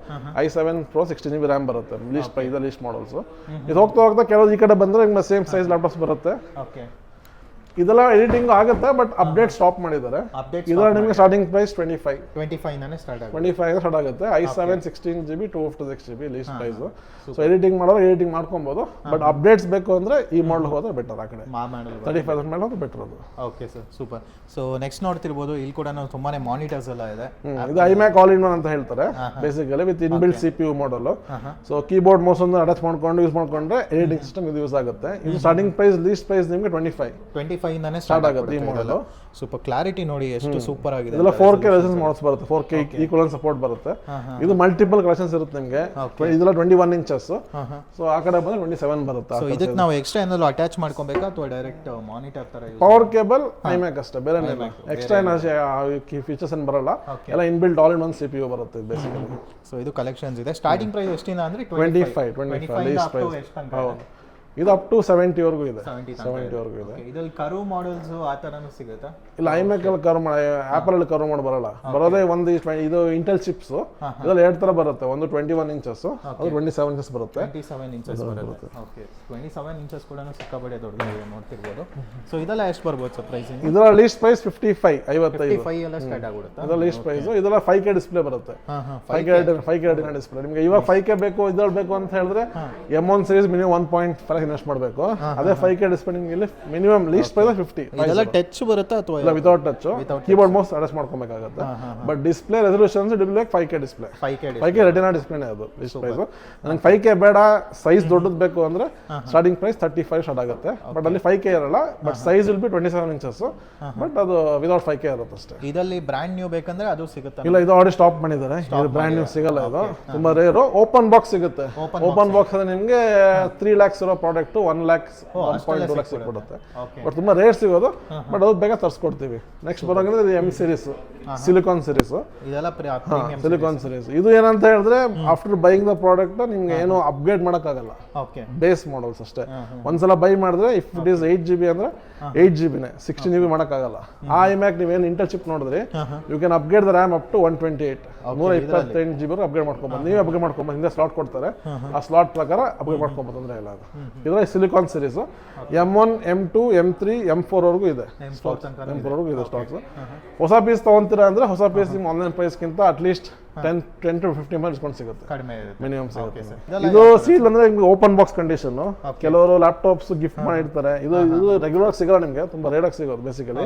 I seven pro sixteen G B RAM ಬರುತ್ತೆ. Least price least models ಇದು ಹೋಗ್ತಾ ಹೋಗ್ತಾ ಕೆಲವು ಈ ಕಡೆ ಬಂದ್ರೆ ನಿಮ್ಗೆ ಸೇಮ್ ಸೈಜ್ ಲ್ಯಾಪ್ಟಾಪ್ಸ್ ಬರುತ್ತೆ. ಓಕೆ ಇದೆಲ್ಲ ಎಡಿಟಿಂಗ್ ಆಗುತ್ತೆ ಬಟ್ ಅಪ್ಡೇಟ್ ಸ್ಟಾಪ್ ಮಾಡಿದ್ದಾರೆ. ನಿಮಗೆ starting price twenty five twenty ಫೈವ್ನೇ start ಆಗುತ್ತೆ. ಟ್ವೆಂಟಿ ಫೈವ್ ಸ್ಟಾರ್ಟ್ ಆಗುತ್ತೆ. I seven sixteen G B two fifty six G B least price so editing ಮಾಡೋರು editing ಮಾಡ್ಕೊಬೋದು but updates ಬೇಕು ಅಂದ್ರೆ ಈ ಮಾಡಲ್ ಹೋದ್ರೆ ಬೆಟರ್ ಆ ಕಡೆ. ಮಾ ಮಾಡೋದು ತರ್ಟಿ ಫೈವ್ ಮೇಲೆ ಹೋದ್ರೆ ಬೆಟರ್ ಅದು. Okay sir super so next ನೋಡ್ತಿರ್ಬೋದು ಇಲ್ಲಿ ಕೂಡ ನಾವು ತುಂಬಾನೇ ಮಾನಿಟರ್ಸ್ ಎಲ್ಲ ಇದೆ. ಇದು ಇದು ಮ್ಯಾಕ್ ಆಲ್ ಇನ್ ಒನ್ ಅಂತ ಹೇಳ್ತಾರೆ basically with inbuilt C P U model so keyboard mouse ಒಂದು ಅಟ್ಯಾಚ್ ಮಾಡ್ಕೊಂಡು ಯೂಸ್ ಮಾಡ್ಕೊಂಡ್ರೆ ಎಡಿಟಿಂಗ್ ಸಿಸ್ಟಮ್ ಇದು ಯೂಸ್ ಆಗುತ್ತೆ. ಇದು ಸ್ಟಾರ್ಟಿಂಗ್ ಪ್ರೈಸ್ ಲೀಸ್ಟ್ ಪ್ರೈಸ್ ನಿಮಗೆ ಟ್ವೆಂಟಿ ಫೈವ್ ಟ್ವೆಂಟಿ ಫೈವ್ನೇ ಸ್ಟಾರ್ಟ್ ಸ್ಟಾರ್ಟ್ ಆಗುತ್ತೆ ಈ ಮಾಡಲು ಸ್ವಲ್ಪ ಕ್ಲಾರಿಟಿ ನೋಡಿ ಎಷ್ಟು ಸೂಪರ್ ಆಗಿದೆ ಇದೆಲ್ಲ ಫೋರ್ ಕೆ ರೆಸನ್ಸ್ ಬರುತ್ತೆ. ಫೋರ್ ಕೆ ಈಕ್ವಲ್ ಸಪೋರ್ಟ್ ಬರುತ್ತೆ. ಇದು ಮಲ್ಟಿಪಲ್ ಕಲೆಕ್ಷನ್ಸ್ ಇರುತ್ತೆ ನಿಮಗೆ. ಇದೆಲ್ಲ ಟ್ವೆಂಟಿ ಒನ್ ಇಂಚಸ್ ಸೊ ಆ ಕಡೆ ಬಂದ್ರೆ ಟ್ವೆಂಟಿ ಸೆವೆನ್ ಬರುತ್ತೆ ಸೊ ಇದಕ್ಕೆ ನಾವು ಎಕ್ಸ್ಟ್ರಾ ಏನಾದ್ರು ಅಟ್ಯಾಚ್ ಮಾಡ್ಕೊಬೇಕಾ ಅಥವಾ ಡೈರೆಕ್ಟ್ ಮಾನಿಟರ್ ತರ ಪವರ್ ಕೇಬಲ್ ಐಮ್ಯಾಕ್ ಅಷ್ಟೇ ಬೇರೆ ಎಕ್ಸ್ಟ್ರಾ ಫೀಚರ್ಸ್ ಏನು ಬರಲ್ಲ. ಎಲ್ಲ inbuilt all in one C P U ಬರುತ್ತೆ ಬೇಸಿಕಲಿ ಸೊ ಇದು ಕಲೆಕ್ಷನ್ಸ್ ಇದೆ. ಸ್ಟಾರ್ಟಿಂಗ್ ಪ್ರೈಸ್ ಎಷ್ಟಿನ ಅಂದ್ರೆ ಟ್ವೆಂಟಿ ಫೈವ್ ಟ್ವೆಂಟಿ ಫೈವ್ ಹೌದು. ಇದು ಅಪ್ ಟು ಸೆವೆಂಟಿವರೆಗೂ ಇದೆ. ಸೆವೆಂಟಿವರೆಗೂ ಇದೆ. ಇದ್ರಲ್ಲಿ ಕರು ಮಾಡಲ್ಸ್ ಆ ಥರನೂ ಸಿಗುತ್ತಾ? ಇಲ್ಲ ಐಮ್ಯಾಕ್ ಅಲ್ಲಿ ಕರ್ವ್ ಮಾಡಿ ಆಪಲ್ ಅಲ್ಲಿ ಕರ್ವ್ ಮಾಡಿ ಬರಲ್ಲ. ಬರೋದೇ ಒಂದು ಇದು ಇಂಟೆಲ್ ಚಿಪ್ಸ್ ಇದ್ರಲ್ಲಿ ಎರಡು ತರ ಬರುತ್ತೆ. ಒಂದು ಟ್ವೆಂಟಿ ಒನ್ ಇಂಚಸ್ ಅದು ಟ್ವೆಂಟಿ ಸೆವೆನ್ ಇಂಚಸ್ ಬರುತ್ತೆ. ಟ್ವೆಂಟಿ ಸೆವೆನ್ ಇಂಚಸ್ ಬರುತ್ತೆ. ಓಕೆ ಟ್ವೆಂಟಿ ಸೆವೆನ್ ಇಂಚಸ್ ಕೂಡ ಸಿಕ್ಕಾಪಟ್ಟೆ ದೊಡ್ಡ ನೋಡ್ತಿರ್ಬೋದು. ಸೊ ಇದೆಲ್ಲ ಎಷ್ಟು ಬರ್ಬೋದು ಸರ್ ಪ್ರೈಸ್ ಇದರ ಲೀಸ್ಟ್ ಪ್ರೈಸ್ ಫಿಫ್ಟಿ ಫೈವ್ ಐವತ್ತೈದು. ಫೈವ್ ಎಲ್ಲ ಸ್ಟಾರ್ಟ್ ಆಗುತ್ತೆ ಇದರ ಲೀಸ್ಟ್ ಪ್ರೈಸ್ ಇದೆಲ್ಲ ಫೈವ್ ಕೆ ಡಿಸ್ಪ್ಲೇ ಬರುತ್ತೆ. Five K five K display ನಿಮಗೆ ಇವಾಗ ಫೈವ್ ಕೆ ಬೇಕು ಇದ್ರಲ್ಲಿ ಬೇಕು ಅಂತ ಹೇಳಿದ್ರೆ M one series minimum one point five invest ಮಾಡಬೇಕು. ಅದೇ ಫೈವ್ ಕೆ ಡಿಸ್ಪೆಂಡಿಂಗ್ ಇಲ್ಲಿ ಮಿನಿಮಮ್ ಲೀಸ್ಟ್ ಪ್ರೈಸ್ ಫಿಫ್ಟಿ ಇದೆಲ್ಲ ಟಚ್ ಬರುತ್ತಾ ಅಥವಾ ಇಲ್ಲ without touch keyboard mouse adjust ಮಾಡ್ಕೊಬೇಕಾಗುತ್ತೆ. But display resolutions display five K display five K retina ಡಿಸ್ಪ್ಲೇನೇ ಅದು ಲೀಸ್ಟ್ ಪ್ರೈಸ್ ನನಗೆ five K ಬೇಡ ಸೈಜ್ ದೊಡ್ಡದು ಬೇಕು ಅಂದ್ರೆ starting price thirty five start ಆಗುತ್ತೆ. ಬಟ್ ಅಲ್ಲಿ ಫೈವ್ ಕೆ ಇರಲ್ಲ but size will be twenty seven inches but ಅದು ವಿತೌಟ್ ಫೈವ್ ಕೆ ಇರುತ್ತೆ ಅಷ್ಟೇ. ಇದರಲ್ಲಿ ಬ್ರ್ಯಾಂಡ್ ನ್ಯೂ ಬೇಕಂದ್ರೆ ಅದು ಸಿಗುತ್ತೆ? ಇಲ್ಲ ಇದು ಆಲ್ರೆಡಿ ಸ್ಟಾಪ್ ಮಾಡಿದ್ದಾರೆ. ಇದು ಬ್ರ್ಯಾಂಡ್ ನ್ಯೂ ಸಿಗಲ್ಲ ಇದು. ತುಂಬಾ ರೇರು ಓಪನ್ ಬಾಕ್ಸ್ ಸಿಗುತ್ತೆ. ಓಪನ್ ಬಾಕ್ಸ್ ಅಂದ್ರೆ ನಿಮಗೆ ತ್ರೀ ಲ್ಯಾಕ್ಸ್ ಇರೋ product one lakhs one point two lakhs ಕೊಡುತ್ತೆ ಬಟ್ ತುಂಬಾ ರೇಟ್ ಸಿಗೋದು ಬಟ್ ಅದು ಬೇಗ ತರಿಸ್ಕೊಡ್ತೀವಿ. ನೆಕ್ಸ್ಟ್ ಬರೋಂಗಿದ್ರೆ ಇದು M series silicon series silicon series ಇದು ಏನಂತ ಹೇಳಿದ್ರೆ ಆಫ್ಟರ್ ಬೈಯಿಂಗ್ ದ ಪ್ರಾಡಕ್ಟ್ ನಿಮ್ಗೆ ಏನು ಅಪ್ಗ್ರೇಡ್ ಮಾಡೋಕ್ಕಾಗಲ್ಲ. ಬೇಸ್ ಮಾಡಲ್ಸ್ ಅಷ್ಟೇ. ಒಂದ್ಸಲ ಬೈ ಮಾಡಿದ್ರೆ if it is eight G B ಅಂದ್ರೆ ಏಟ್ ಜಿ ಬಿನೇ ಸಿಕ್ಸ್ಟೀನ್ ಜಿ ಬಿ ಮಾಡೋಕ್ಕಾಗಲ್ಲ. ಆ ಇಮ್ಯಾಕ್ ನೀವೇನು ಇಂಟರ್ ಚಿಪ್ ನೋಡಿದ್ರಿ you can upgrade the RAM up to one twenty eight ನೂರ ಇಪ್ಪತ್ತೆಂಟು ಜಿ ಬಿ ಅಪ್ಗ್ರೇಡ್ ಮಾಡ್ಕೊಬೋದು ನೀವೇ ಅಪ್ಗ್ರೇಡ್ ಮಾಡ್ಕೊಬೋದು ಹಿಂದೆ ಸ್ಲಾಟ್ ಕೊಡ್ತಾರೆ. ಆ ಸ್ಲಾಟ್ ಪ್ರಕಾರ ಅಪ್ಗ್ರೇಡ್ ಮಾಡ್ಕೊಬೋದು ಅಂದ್ರೆ ಇಲ್ಲ ಅದು ಇದ್ರೆ silicon series M one M two M three M four ವರೆಗೂ ಇದೆ ಎಂ ಫೋರ್ ತನಕ ಎಂ ಫೋರ್ ವರೆಗೂ ಇದೆ ಸ್ಟಾಕ್ಸ್ ಹೊಸ ಪೀಸ್ ತಗೊಂತೀರಾ ಅಂದ್ರೆ ಹೊಸ ಪೀಸ್ ನಿಮ್ಮ online ಪ್ರೈಸ್ಗಿಂತ at least ten ten to fifteen discount ಸಿಗುತ್ತೆ. ಕಡಿಮೆ ಮಿನಿಮಮ್ ಸಿಗುತ್ತೆ. ಇದು ಸೀಲ್ ಅಂದ್ರೆ ನಿಮ್ಗೆ ಓಪನ್ ಬಾಕ್ಸ್ ಕಂಡೀಷನ್ ಕೆಲವರು ಲ್ಯಾಪ್ಟಾಪ್ಸ್ ಗಿಫ್ಟ್ ಮಾಡಿರ್ತಾರೆ. ಇದು ಇದು ರೆಗ್ಯುಲರ್ ಸಿಗಲ್ಲ ನಿಮಗೆ ತುಂಬಾ ರೇಟ್ ಸಿಗೋದು ಬೇಸಿಕಲಿ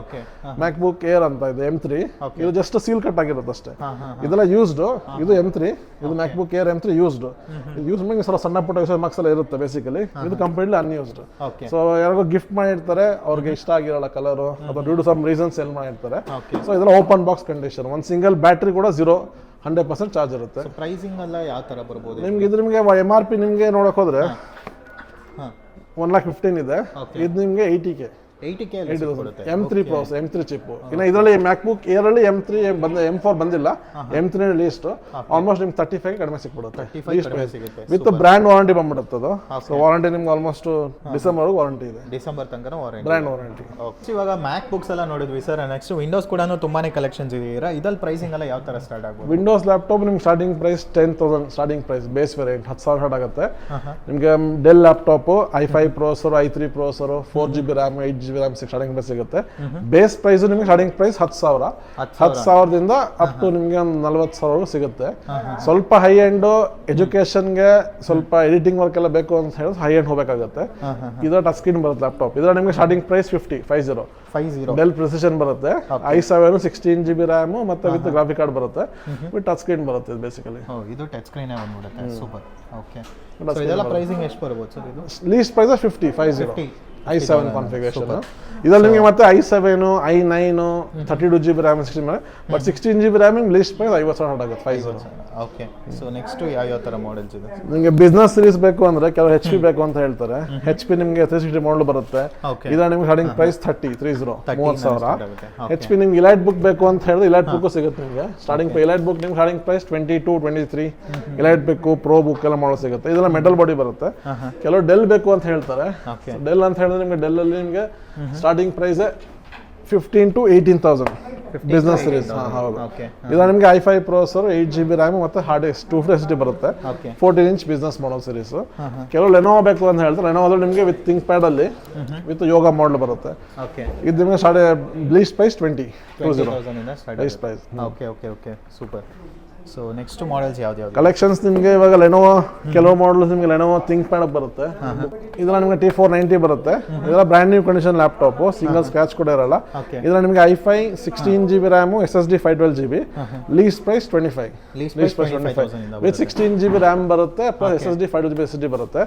ಮ್ಯಾಕ್ ಬುಕ್ ಏರ್ ಅಂತ ಇದೆ ಎಂ ತ್ರೀ ಇದು ಜಸ್ಟ್ ಸೀಲ್ ಕಟ್ ಆಗಿರುತ್ತೆ ಅಷ್ಟೇ. ಇದೆಲ್ಲ ಯೂಸ್ಡ್ ಇದು ಎಂ ತ್ರೀ ಇದು MacBook air M three used use ಮಾಡಿ ಸ್ವಲ್ಪ ಸಣ್ಣ ಪುಟ್ಟ ಯೂಸ್ ಮಾರ್ಕ್ಸ್ ಎಲ್ಲ ಇರುತ್ತೆ ಬೇಸಿಕಲಿ ಇದು ಕಂಪ್ಲೀಟ್ಲಿ ಅನ್ಯೂಸ್ಡ್ ಸೊ ಯಾರಿಗೋ ಗಿಫ್ಟ್ ಮಾಡಿರ್ತಾರೆ ಅವ್ರಿಗೆ ಇಷ್ಟ ಆಗಿರಲ್ಲ ಕಲರು ಅಥವಾ due to some reasons sell ಮಾಡಿರ್ತಾರೆ. ಸೊ ಇದೆಲ್ಲ ಓಪನ್ ಬಾಕ್ಸ್ ಕಂಡೀಷನ್ ಒಂದು ಸಿಂಗಲ್ ಬ್ಯಾಟ್ರಿ ಕೂಡ ಜೀರೋ ಹಂಡ್ರೆಡ್ ಪರ್ಸೆಂಟ್ ಚಾರ್ಜ್ ಇರುತ್ತೆ. ಪ್ರೈಸಿಂಗ್ ಎಲ್ಲ ಯಾವ ಥರ ಬರ್ಬೋದು? ನಿಮ್ಗೆ ಇದು ನಿಮಗೆ ಎಂ ಆರ್ ಪಿ ನಿಮಗೆ ನೋಡೋಕೆ ಹೋದರೆ ಹಾಂ. ಒನ್ ಲ್ಯಾಕ್ ಫಿಫ್ಟೀನ್ ಇದೆ. ಇದು ನಿಮಗೆ eighty K eighty K eighty M three pros M three chip ಇನ್ನು ಇದರಲ್ಲಿ ಮ್ಯಾಕ್ಬುಕ್ ಏರಲ್ಲಿ ಎಂ ತ್ರೀ ಬಂದ ಎಂ ಫೋರ್ ಬಂದಿಲ್ಲ. ಎಂ ತ್ರೀ ಲೀಸ್ಟ್ ಆಲ್ಮೋಸ್ಟ್ ನಿಮ್ಗೆ ತರ್ಟಿ ಫೈವ್ ಕಡಿಮೆ ಸಿಕ್ಬಿಡುತ್ತೆ ವಿತ್ ಬ್ರ್ಯಾಂಡ್ ವಾರಂಟಿ ಬಂದ್ಬಿಡುತ್ತೆ ಅದು. ಸೊ ವಾರಂಟಿ ನಿಮ್ಗೆ ಆಲ್ಮೋಸ್ಟ್ ಡಿಸೆಂಬರ್ ವಾರಂಟಿ ಇದೆ. ಡಿಸೆಂಬರ್ ತನಕ ವಾರಂಟಿ ಬ್ರ್ಯಾಂಡ್ ವಾರಂಟಿ ಇವಾಗ ಮ್ಯಾಕ್ ಬುಕ್ಸ್ ಎಲ್ಲ ನೋಡಿದ್ವಿ ಸರ್. ನೆಕ್ಸ್ಟ್ ವಿಂಡೋಸ್ ಕೂಡ ತುಂಬಾನೇ ಕಲೆಕ್ಷನ್ಸ್ ಇದೆಯಾ ಇದ್ರಲ್ಲಿ ಪ್ರೈಸಿಂಗ್ ಎಲ್ಲ ಯಾವ ತರ ಸ್ಟಾರ್ಟ್ ಆಗುತ್ತೆ ವಿಂಡೋಸ್ ಲ್ಯಾಪ್ಟಾಪ್ ನಿಮ್ಗೆ starting price ten thousand starting price base variant ಹತ್ತು ಸಾವಿರ ಸ್ಟಾರ್ಟ್ ಆಗುತ್ತೆ ನಿಮಗೆ Dell laptop i five processor i three processor four G B RAM eight G G B RAM starting price ಸಿಗುತ್ತೆ. Base price ನಿಮಗೆ starting price ಹತ್ತು ಸಾವಿರ. ಹತ್ತು ಸಾವಿರದಿಂದ ಅಪ್ ಟು ನಿಮಗೆ ಒಂದು ನಲ್ವತ್ತು ಸಾವಿರವರೆಗೂ ಸಿಗುತ್ತೆ. ಸ್ವಲ್ಪ ಹೈ ಎಂಡ್ ಎಜುಕೇಶನ್ಗೆ ಸ್ವಲ್ಪ ಎಡಿಟಿಂಗ್ ವರ್ಕ್ ಎಲ್ಲ ಬೇಕು ಅಂತ ಹೇಳಿದ್ರೆ ಹೈ ಎಂಡ್ ಹೋಗಬೇಕಾಗುತ್ತೆ ಇದರ ಟಚ್ ಸ್ಕ್ರೀನ್ ಬರುತ್ತೆ ಲ್ಯಾಪ್ಟಾಪ್ ಇದರ ನಿಮಗೆ starting price fifty five zero five zero Dell Precision ಬರುತ್ತೆ. I seven sixteen G B RAM ಮತ್ತೆ ವಿತ್ ಗ್ರಾಫಿಕ್ ಕಾರ್ಡ್ ಬರುತ್ತೆ. ವಿತ್ ಟಚ್ ಸ್ಕ್ರೀನ್ ಬರುತ್ತೆ ಬೇಸಿಕಲಿ ಇದು ಟಚ್ ಸ್ಕ್ರೀನ್ ಬಂದ್ಬಿಡುತ್ತೆ. ಸೂಪರ್. ಓಕೆ ಇದೆಲ್ಲ ಪ್ರೈಸಿಂಗ್ ಎಷ್ಟು ಬರ್ಬೋದು ಸರ್ ಇದು? Least price fifty five zero 50. I seven configuration ಇದರಲ್ಲಿ ನಿಮಗೆ ಮತ್ತೆ i seven i nine thirty two G B RAM sixteen but sixteen G B ರ್ಯಾಮಿಂಗ್ list price ಐವತ್ತು ಸಾವಿರ ಆಗುತ್ತೆ ಫೈವ್ ಓಕೆ ಸೊ ನೆಕ್ಸ್ಟ್ ಯಾವ ಯಾವ ಥರ ಮಾಡೆಲ್ಸ್ ಇದೆ? ನಿಮಗೆ ಬಿಸ್ನೆಸ್ ಸೀರೀಸ್ ಬೇಕು ಅಂದ್ರೆ ಕೆಲವು ಹೆಚ್ ಪಿ ಬೇಕು ಅಂತ ಹೇಳ್ತಾರೆ. ಹೆಚ್ ಪಿ ನಿಮಗೆ ತ್ರೀ ಸಿಕ್ಸ್ಟಿ ಮಾಡಲ್ ಬರುತ್ತೆ. ಇದರ ನಿಮ್ಗೆ starting price thirty three zero ಮೂವತ್ತು ಸಾವಿರ. ಹೆಚ್ ಪಿ ನಿಮ್ಗೆ ಇಲೈಟ್ ಬುಕ್ ಬೇಕು ಅಂತ ಹೇಳಿದ್ರೆ ಇಲೈಟ್ ಬುಕ್ ಸಿಗುತ್ತೆ ನಿಮಗೆ. ಸ್ಟಾರ್ಟಿಂಗ್ ಇಲೈಟ್ ಬುಕ್ ನಿಮ್ಗೆ starting price twenty two twenty three Elite ಬೇಕು ಪ್ರೋ ಬುಕ್ ಎಲ್ಲ ಮಾಡೋ ಸಿಗುತ್ತೆ. ಇದೆಲ್ಲ ಮೆಟಲ್ ಬಾಡಿ ಬರುತ್ತೆ. ಕೆಲವು ಡೆಲ್ ಬೇಕು ಅಂತ ಹೇಳ್ತಾರೆ. ಡೆಲ್ ಅಂತ ಹೇಳಿದ್ರೆ ನಿಮಗೆ ಡೆಲ್ ಅಲ್ಲಿ ನಿಮಗೆ starting price fifteen to eighteen thousand business series ಹೌದು. ಇದು ನಿಮಗೆ i five processor eight G B RAM ಮತ್ತು ಹಾರ್ಡ್ ಡಿಸ್ಕ್ ಟೂ ಫ್ರೆಸ್ ಡಿ ಬರುತ್ತೆ. ಫೋರ್ಟೀನ್ ಇಂಚ್ ಬಿಸ್ನೆಸ್ ಮಾಡೋ ಸೀರೀಸ್ ಕೆಲವು ಲೆನೋವಾ ಬೇಕು ಅಂತ ಹೇಳ್ತಾರೆ. ಲೆನೋವಾದಲ್ಲಿ ನಿಮಗೆ ವಿತ್ ಥಿಂಕ್ ಪ್ಯಾಡ್ ಅಲ್ಲಿ ವಿತ್ ಯೋಗ ಮಾಡಲ್ ಬರುತ್ತೆ. ಓಕೆ ಇದು ನಿಮಗೆ ಸಾಡೆ bleeds price twenty two zero price okay okay okay super so next models ಯಾವ್ದು ಯಾವ್ದು? ಕಲೆಕ್ಷನ್ಸ್ ನಿಮಗೆ ಇವಾಗ ಲೆನೋವಾ ಕೆಲವು ಮಾಡಲ್ಸ್ ನಿಮಗೆ ಲೆನೋವಾ ಥಿಂಕ್ ಪ್ಯಾಡ್ ಬರುತ್ತೆ. ಇದರ ನಿಮಗೆ ಟಿ ಫೋರ್ ನೈಂಟಿ ಬರುತ್ತೆ. ಇದರ brand new condition laptop single scratch ಕೂಡ ಇರಲ್ಲ. ಇದರ ನಿಮಗೆ i five sixteen G B RAM S S D five twelve G B least price twenty five least least price twenty five with sixteen G B RAM ಬರುತ್ತೆ. Plus S S D five G B S D ಬರುತ್ತೆ.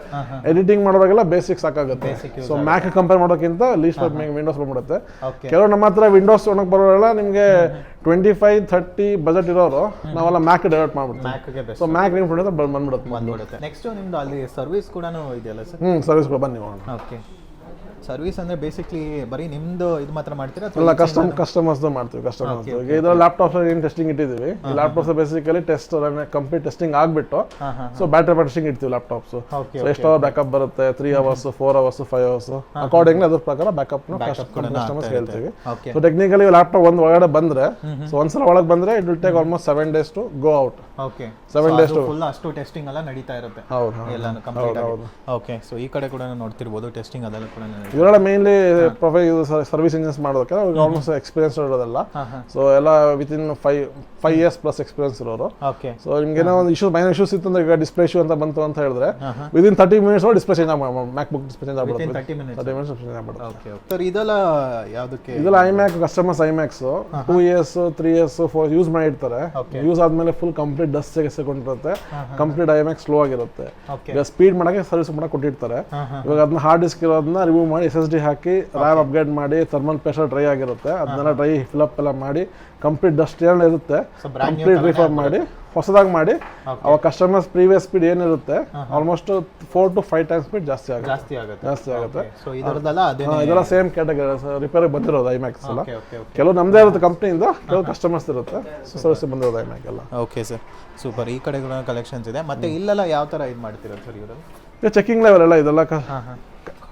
Editing ಮಾಡುವಾಗೆಲ್ಲ basic ಸಾಕಾಗುತ್ತೆ. So Mac compare ಮಾಡೋಕ್ಕಿಂತ least Windows ಬಂದ್ಬಿಡುತ್ತೆ. ಕೆಲವರು ಕೆಲವು ನಮ್ಮ ಹತ್ರ ವಿಂಡೋಸ್ ಒಣಗಿ ಬರೋಲ್ಲ ನಿಮಗೆ ಟ್ವೆಂಟಿ ಫೈವ್ ಥರ್ಟಿ ಬಜೆಟ್ ಇರೋರು ನಾವೆಲ್ಲ ಮ್ಯಾಕ್ ಡೈವರ್ಟ್ ಮಾಡ್ಬಿಡ್ತೀವಿ. ಸೊ ಮ್ಯಾಕ್ ನಿಮ್ಗೆ ಬಂದ್ಬಿಡುತ್ತೆ. ಬಂದ್ಬಿಡುತ್ತೆ. ನೆಕ್ಸ್ಟ್ ನಿಮ್ದು ಅಲ್ಲಿ ಸರ್ವಿಸ್ ಕೂಡ ಇದೆಯಲ್ಲ ಸರ್ ಹ್ಞೂ ಕೂಡ ಬನ್ನಿ ಓಕೆ ಸರ್ವಿಸ್ ಅಂದ್ರೆ ಬೇಸಿಕ್ಲಿ ಬರೀ ನಿಮ್ದು ಇದು ಮಾತ್ರ ಮಾಡ್ತೀರಾ? ಎಲ್ಲ ಕಸ್ಟಮ್ ಕಸ್ಟಮರ್ಸ್ ಮಾಡ್ತೀವಿ ಕಸ್ಟಮರ್ಸ್ ಈಗ ಇದರ ಲ್ಯಾಪ್ಟಾಪ್ಸ್ ಏನು ಟೆಸ್ಟಿಂಗ್ ಇಟ್ಟಿದ್ದೀವಿ? Laptops basically test complete testing ಆಗ್ಬಿಟ್ಟು ಸೊ ಬ್ಯಾಟ್ರಿ ಟೆಸ್ಟಿಂಗ್ ಇಡ್ತೀವಿ ಲ್ಯಾಪ್ಟಾಪ್ಸ್ ಸೊ ಎಷ್ಟು ಅವರ್ ಬ್ಯಾಕಪ್ ಬರುತ್ತೆ three hours four hours five hours according ಅದ್ರ ಪ್ರಕಾರ ಬ್ಯಾಕಪ್ ಕಸ್ಟಮರ್ಸ್ ಹೇಳ್ತೀವಿ ಸೊ ಟೆಕ್ನಿಕಲಿ ಲ್ಯಾಪ್ಟಾಪ್ ಒಂದು ಒಳಗಡೆ ಬಂದ್ರೆ ಸೊ ಒಂದ್ಸಲ ಒಳಗೆ ಬಂದ್ರೆ it will take almost seven days to go out okay seven days to full ಅಷ್ಟು ಟೆಸ್ಟಿಂಗ್ ಎಲ್ಲ ನಡೀತಾ ಇರುತ್ತೆ. ಹೌದು. ಎಲ್ಲಾನು ಕಂಪ್ಲೀಟ್ ಆಗಿ. ಓಕೆ ಸೊ ಈ ಕಡೆ ಕೂಡ ನೋಡ್ತಿರ್ಬೋದು ಟೆಸ್ಟಿಂಗ್ ಅದೆಲ್ಲ ಕೂಡ ಇದರೊಳಗೆ ಮೇನ್ಲಿ ಪ್ರೊಫೈಲ್ ಸರ್ವಿಸ್ ಇಂಜಿನ್ಸ್ ಮಾಡೋದಕ್ಕೆ ಆಲ್ಮೋಸ್ಟ್ ಎಕ್ಸ್ಪೀರಿಯನ್ಸ್ ಇರೋದಲ್ಲ. ಸೊ ಎಲ್ಲ with in five five years plus experience ಇರೋರು. ಓಕೆ ಸೊ ನಿಮ್ಗೆ ಏನೋ ಒಂದು ಇಶ್ಯೂಸ್ ಮೈನರ್ ಇಶ್ಯೂಸ್ ಇತ್ತು ಅಂದ್ರೆ ಈಗ ಡಿಸ್ಪ್ಲೇ ಇಶ್ಯೂ ಅಂತ ಬಂತು ಅಂತ ಹೇಳಿದ್ರೆ within thirty minutes display change Mac book display change ಆಗ್ಬಿಡುತ್ತೆ. ತರ್ಟಿ ಮಿನಿಟ್ಸ್ ಚೇಂಜ್ ಆಗ್ಬಿಡುತ್ತೆ. ಇದೆಲ್ಲ ಯಾವುದಕ್ಕೆ? ಇದೆಲ್ಲ iMac customers max two years three years four use ಮಾಡಿರ್ತಾರೆ. ಇರ್ತಾರೆ ಯೂಸ್ ಆದ್ಮೇಲೆ ಫುಲ್ ಕಂಪ್ಲೀಟ್ ಡಸ್ಟ್ ತೆಗೆಸಿಕೊಂಡಿರುತ್ತೆ ಕಂಪ್ಲೀಟ್ ಐ ಮ್ಯಾಕ್ ಸ್ಲೋ ಆಗಿರುತ್ತೆ. ಈಗ ಸ್ಪೀಡ್ ಮಾಡಕ್ಕೆ ಸರ್ವಿಸ್ ಮಾಡಕ್ಕೆ ಕೊಟ್ಟಿರ್ತಾರೆ. ಇವಾಗ ಅದನ್ನ ಹಾರ್ಡ್ ಡಿಸ್ಕ್ ಇರೋದನ್ನ ರಿಮೂವ್ ಮಾಡಿ ಎಸ್ ಎಸ್ ಡಿ ಹಾಕಿ ರ್ಯಾಮ್ ಅಪ್ಗ್ರೇಡ್ ಮಾಡಿ ಥರ್ಮಲ್ ಪ್ರೆಷರ್ ಡ್ರೈ ಆಗಿರುತ್ತೆ. ಅದನ್ನೆಲ್ಲ ಡ್ರೈ ಫಿಲಪ್ ಎಲ್ಲ ಮಾಡಿ ಕಂಪ್ಲೀಟ್ ಡಸ್ಟ್ ಏನು ಇರುತ್ತೆ. ಕಂಪ್ಲೀಟ್ ರಿಫರ್ ಮಾಡಿ ಹೊಸದಾಗಿ ಮಾಡಿ. ಅವ ಅವಾಗ ಕಸ್ಟಮರ್ಸ್ ಪ್ರೀವಿಯಸ್ ಸ್ಪೀಡ್ ಏನಿರುತ್ತೆ almost four to five time speed ಜಾಸ್ತಿ ಆಗುತ್ತೆ. ಜಾಸ್ತಿ ಆಗುತ್ತೆ. ಜಾಸ್ತಿ ಇದೆಲ್ಲ ಸೇಮ್ ಕ್ಯಾಟಗರಿ ರಿಪೇರಿಗೆ ಬಂದಿರೋದು ಐಮ್ಯಾಕ್ಸ್ ಎಲ್ಲ. ಕೆಲವು ನಮ್ಮದೇ ಇರುತ್ತೆ ಕಂಪ್ನಿಯಿಂದ ಕೆಲವು ಕಸ್ಟಮರ್ಸ್ ಇರುತ್ತೆ. ಸೊ ಸರ್ವಿಸ್ ಬಂದಿರೋದು ಐಮ್ಯಾಕ್ ಎಲ್ಲ. ಓಕೆ ಸರ್ ಸೂಪರ್ ಈ ಕಡೆ ಕೂಡ ಕಲೆಕ್ಷನ್ಸ್ ಇದೆ. ಮತ್ತೆ ಇಲ್ಲೆಲ್ಲ ಯಾವ ತರ ಇದು ಮಾಡ್ತೀರಾ ಸರ್ ಇವರು ಚೆಕಿಂಗ್ ಲೆವೆಲ್ ಎಲ್ಲ ಇದೆಲ್ಲ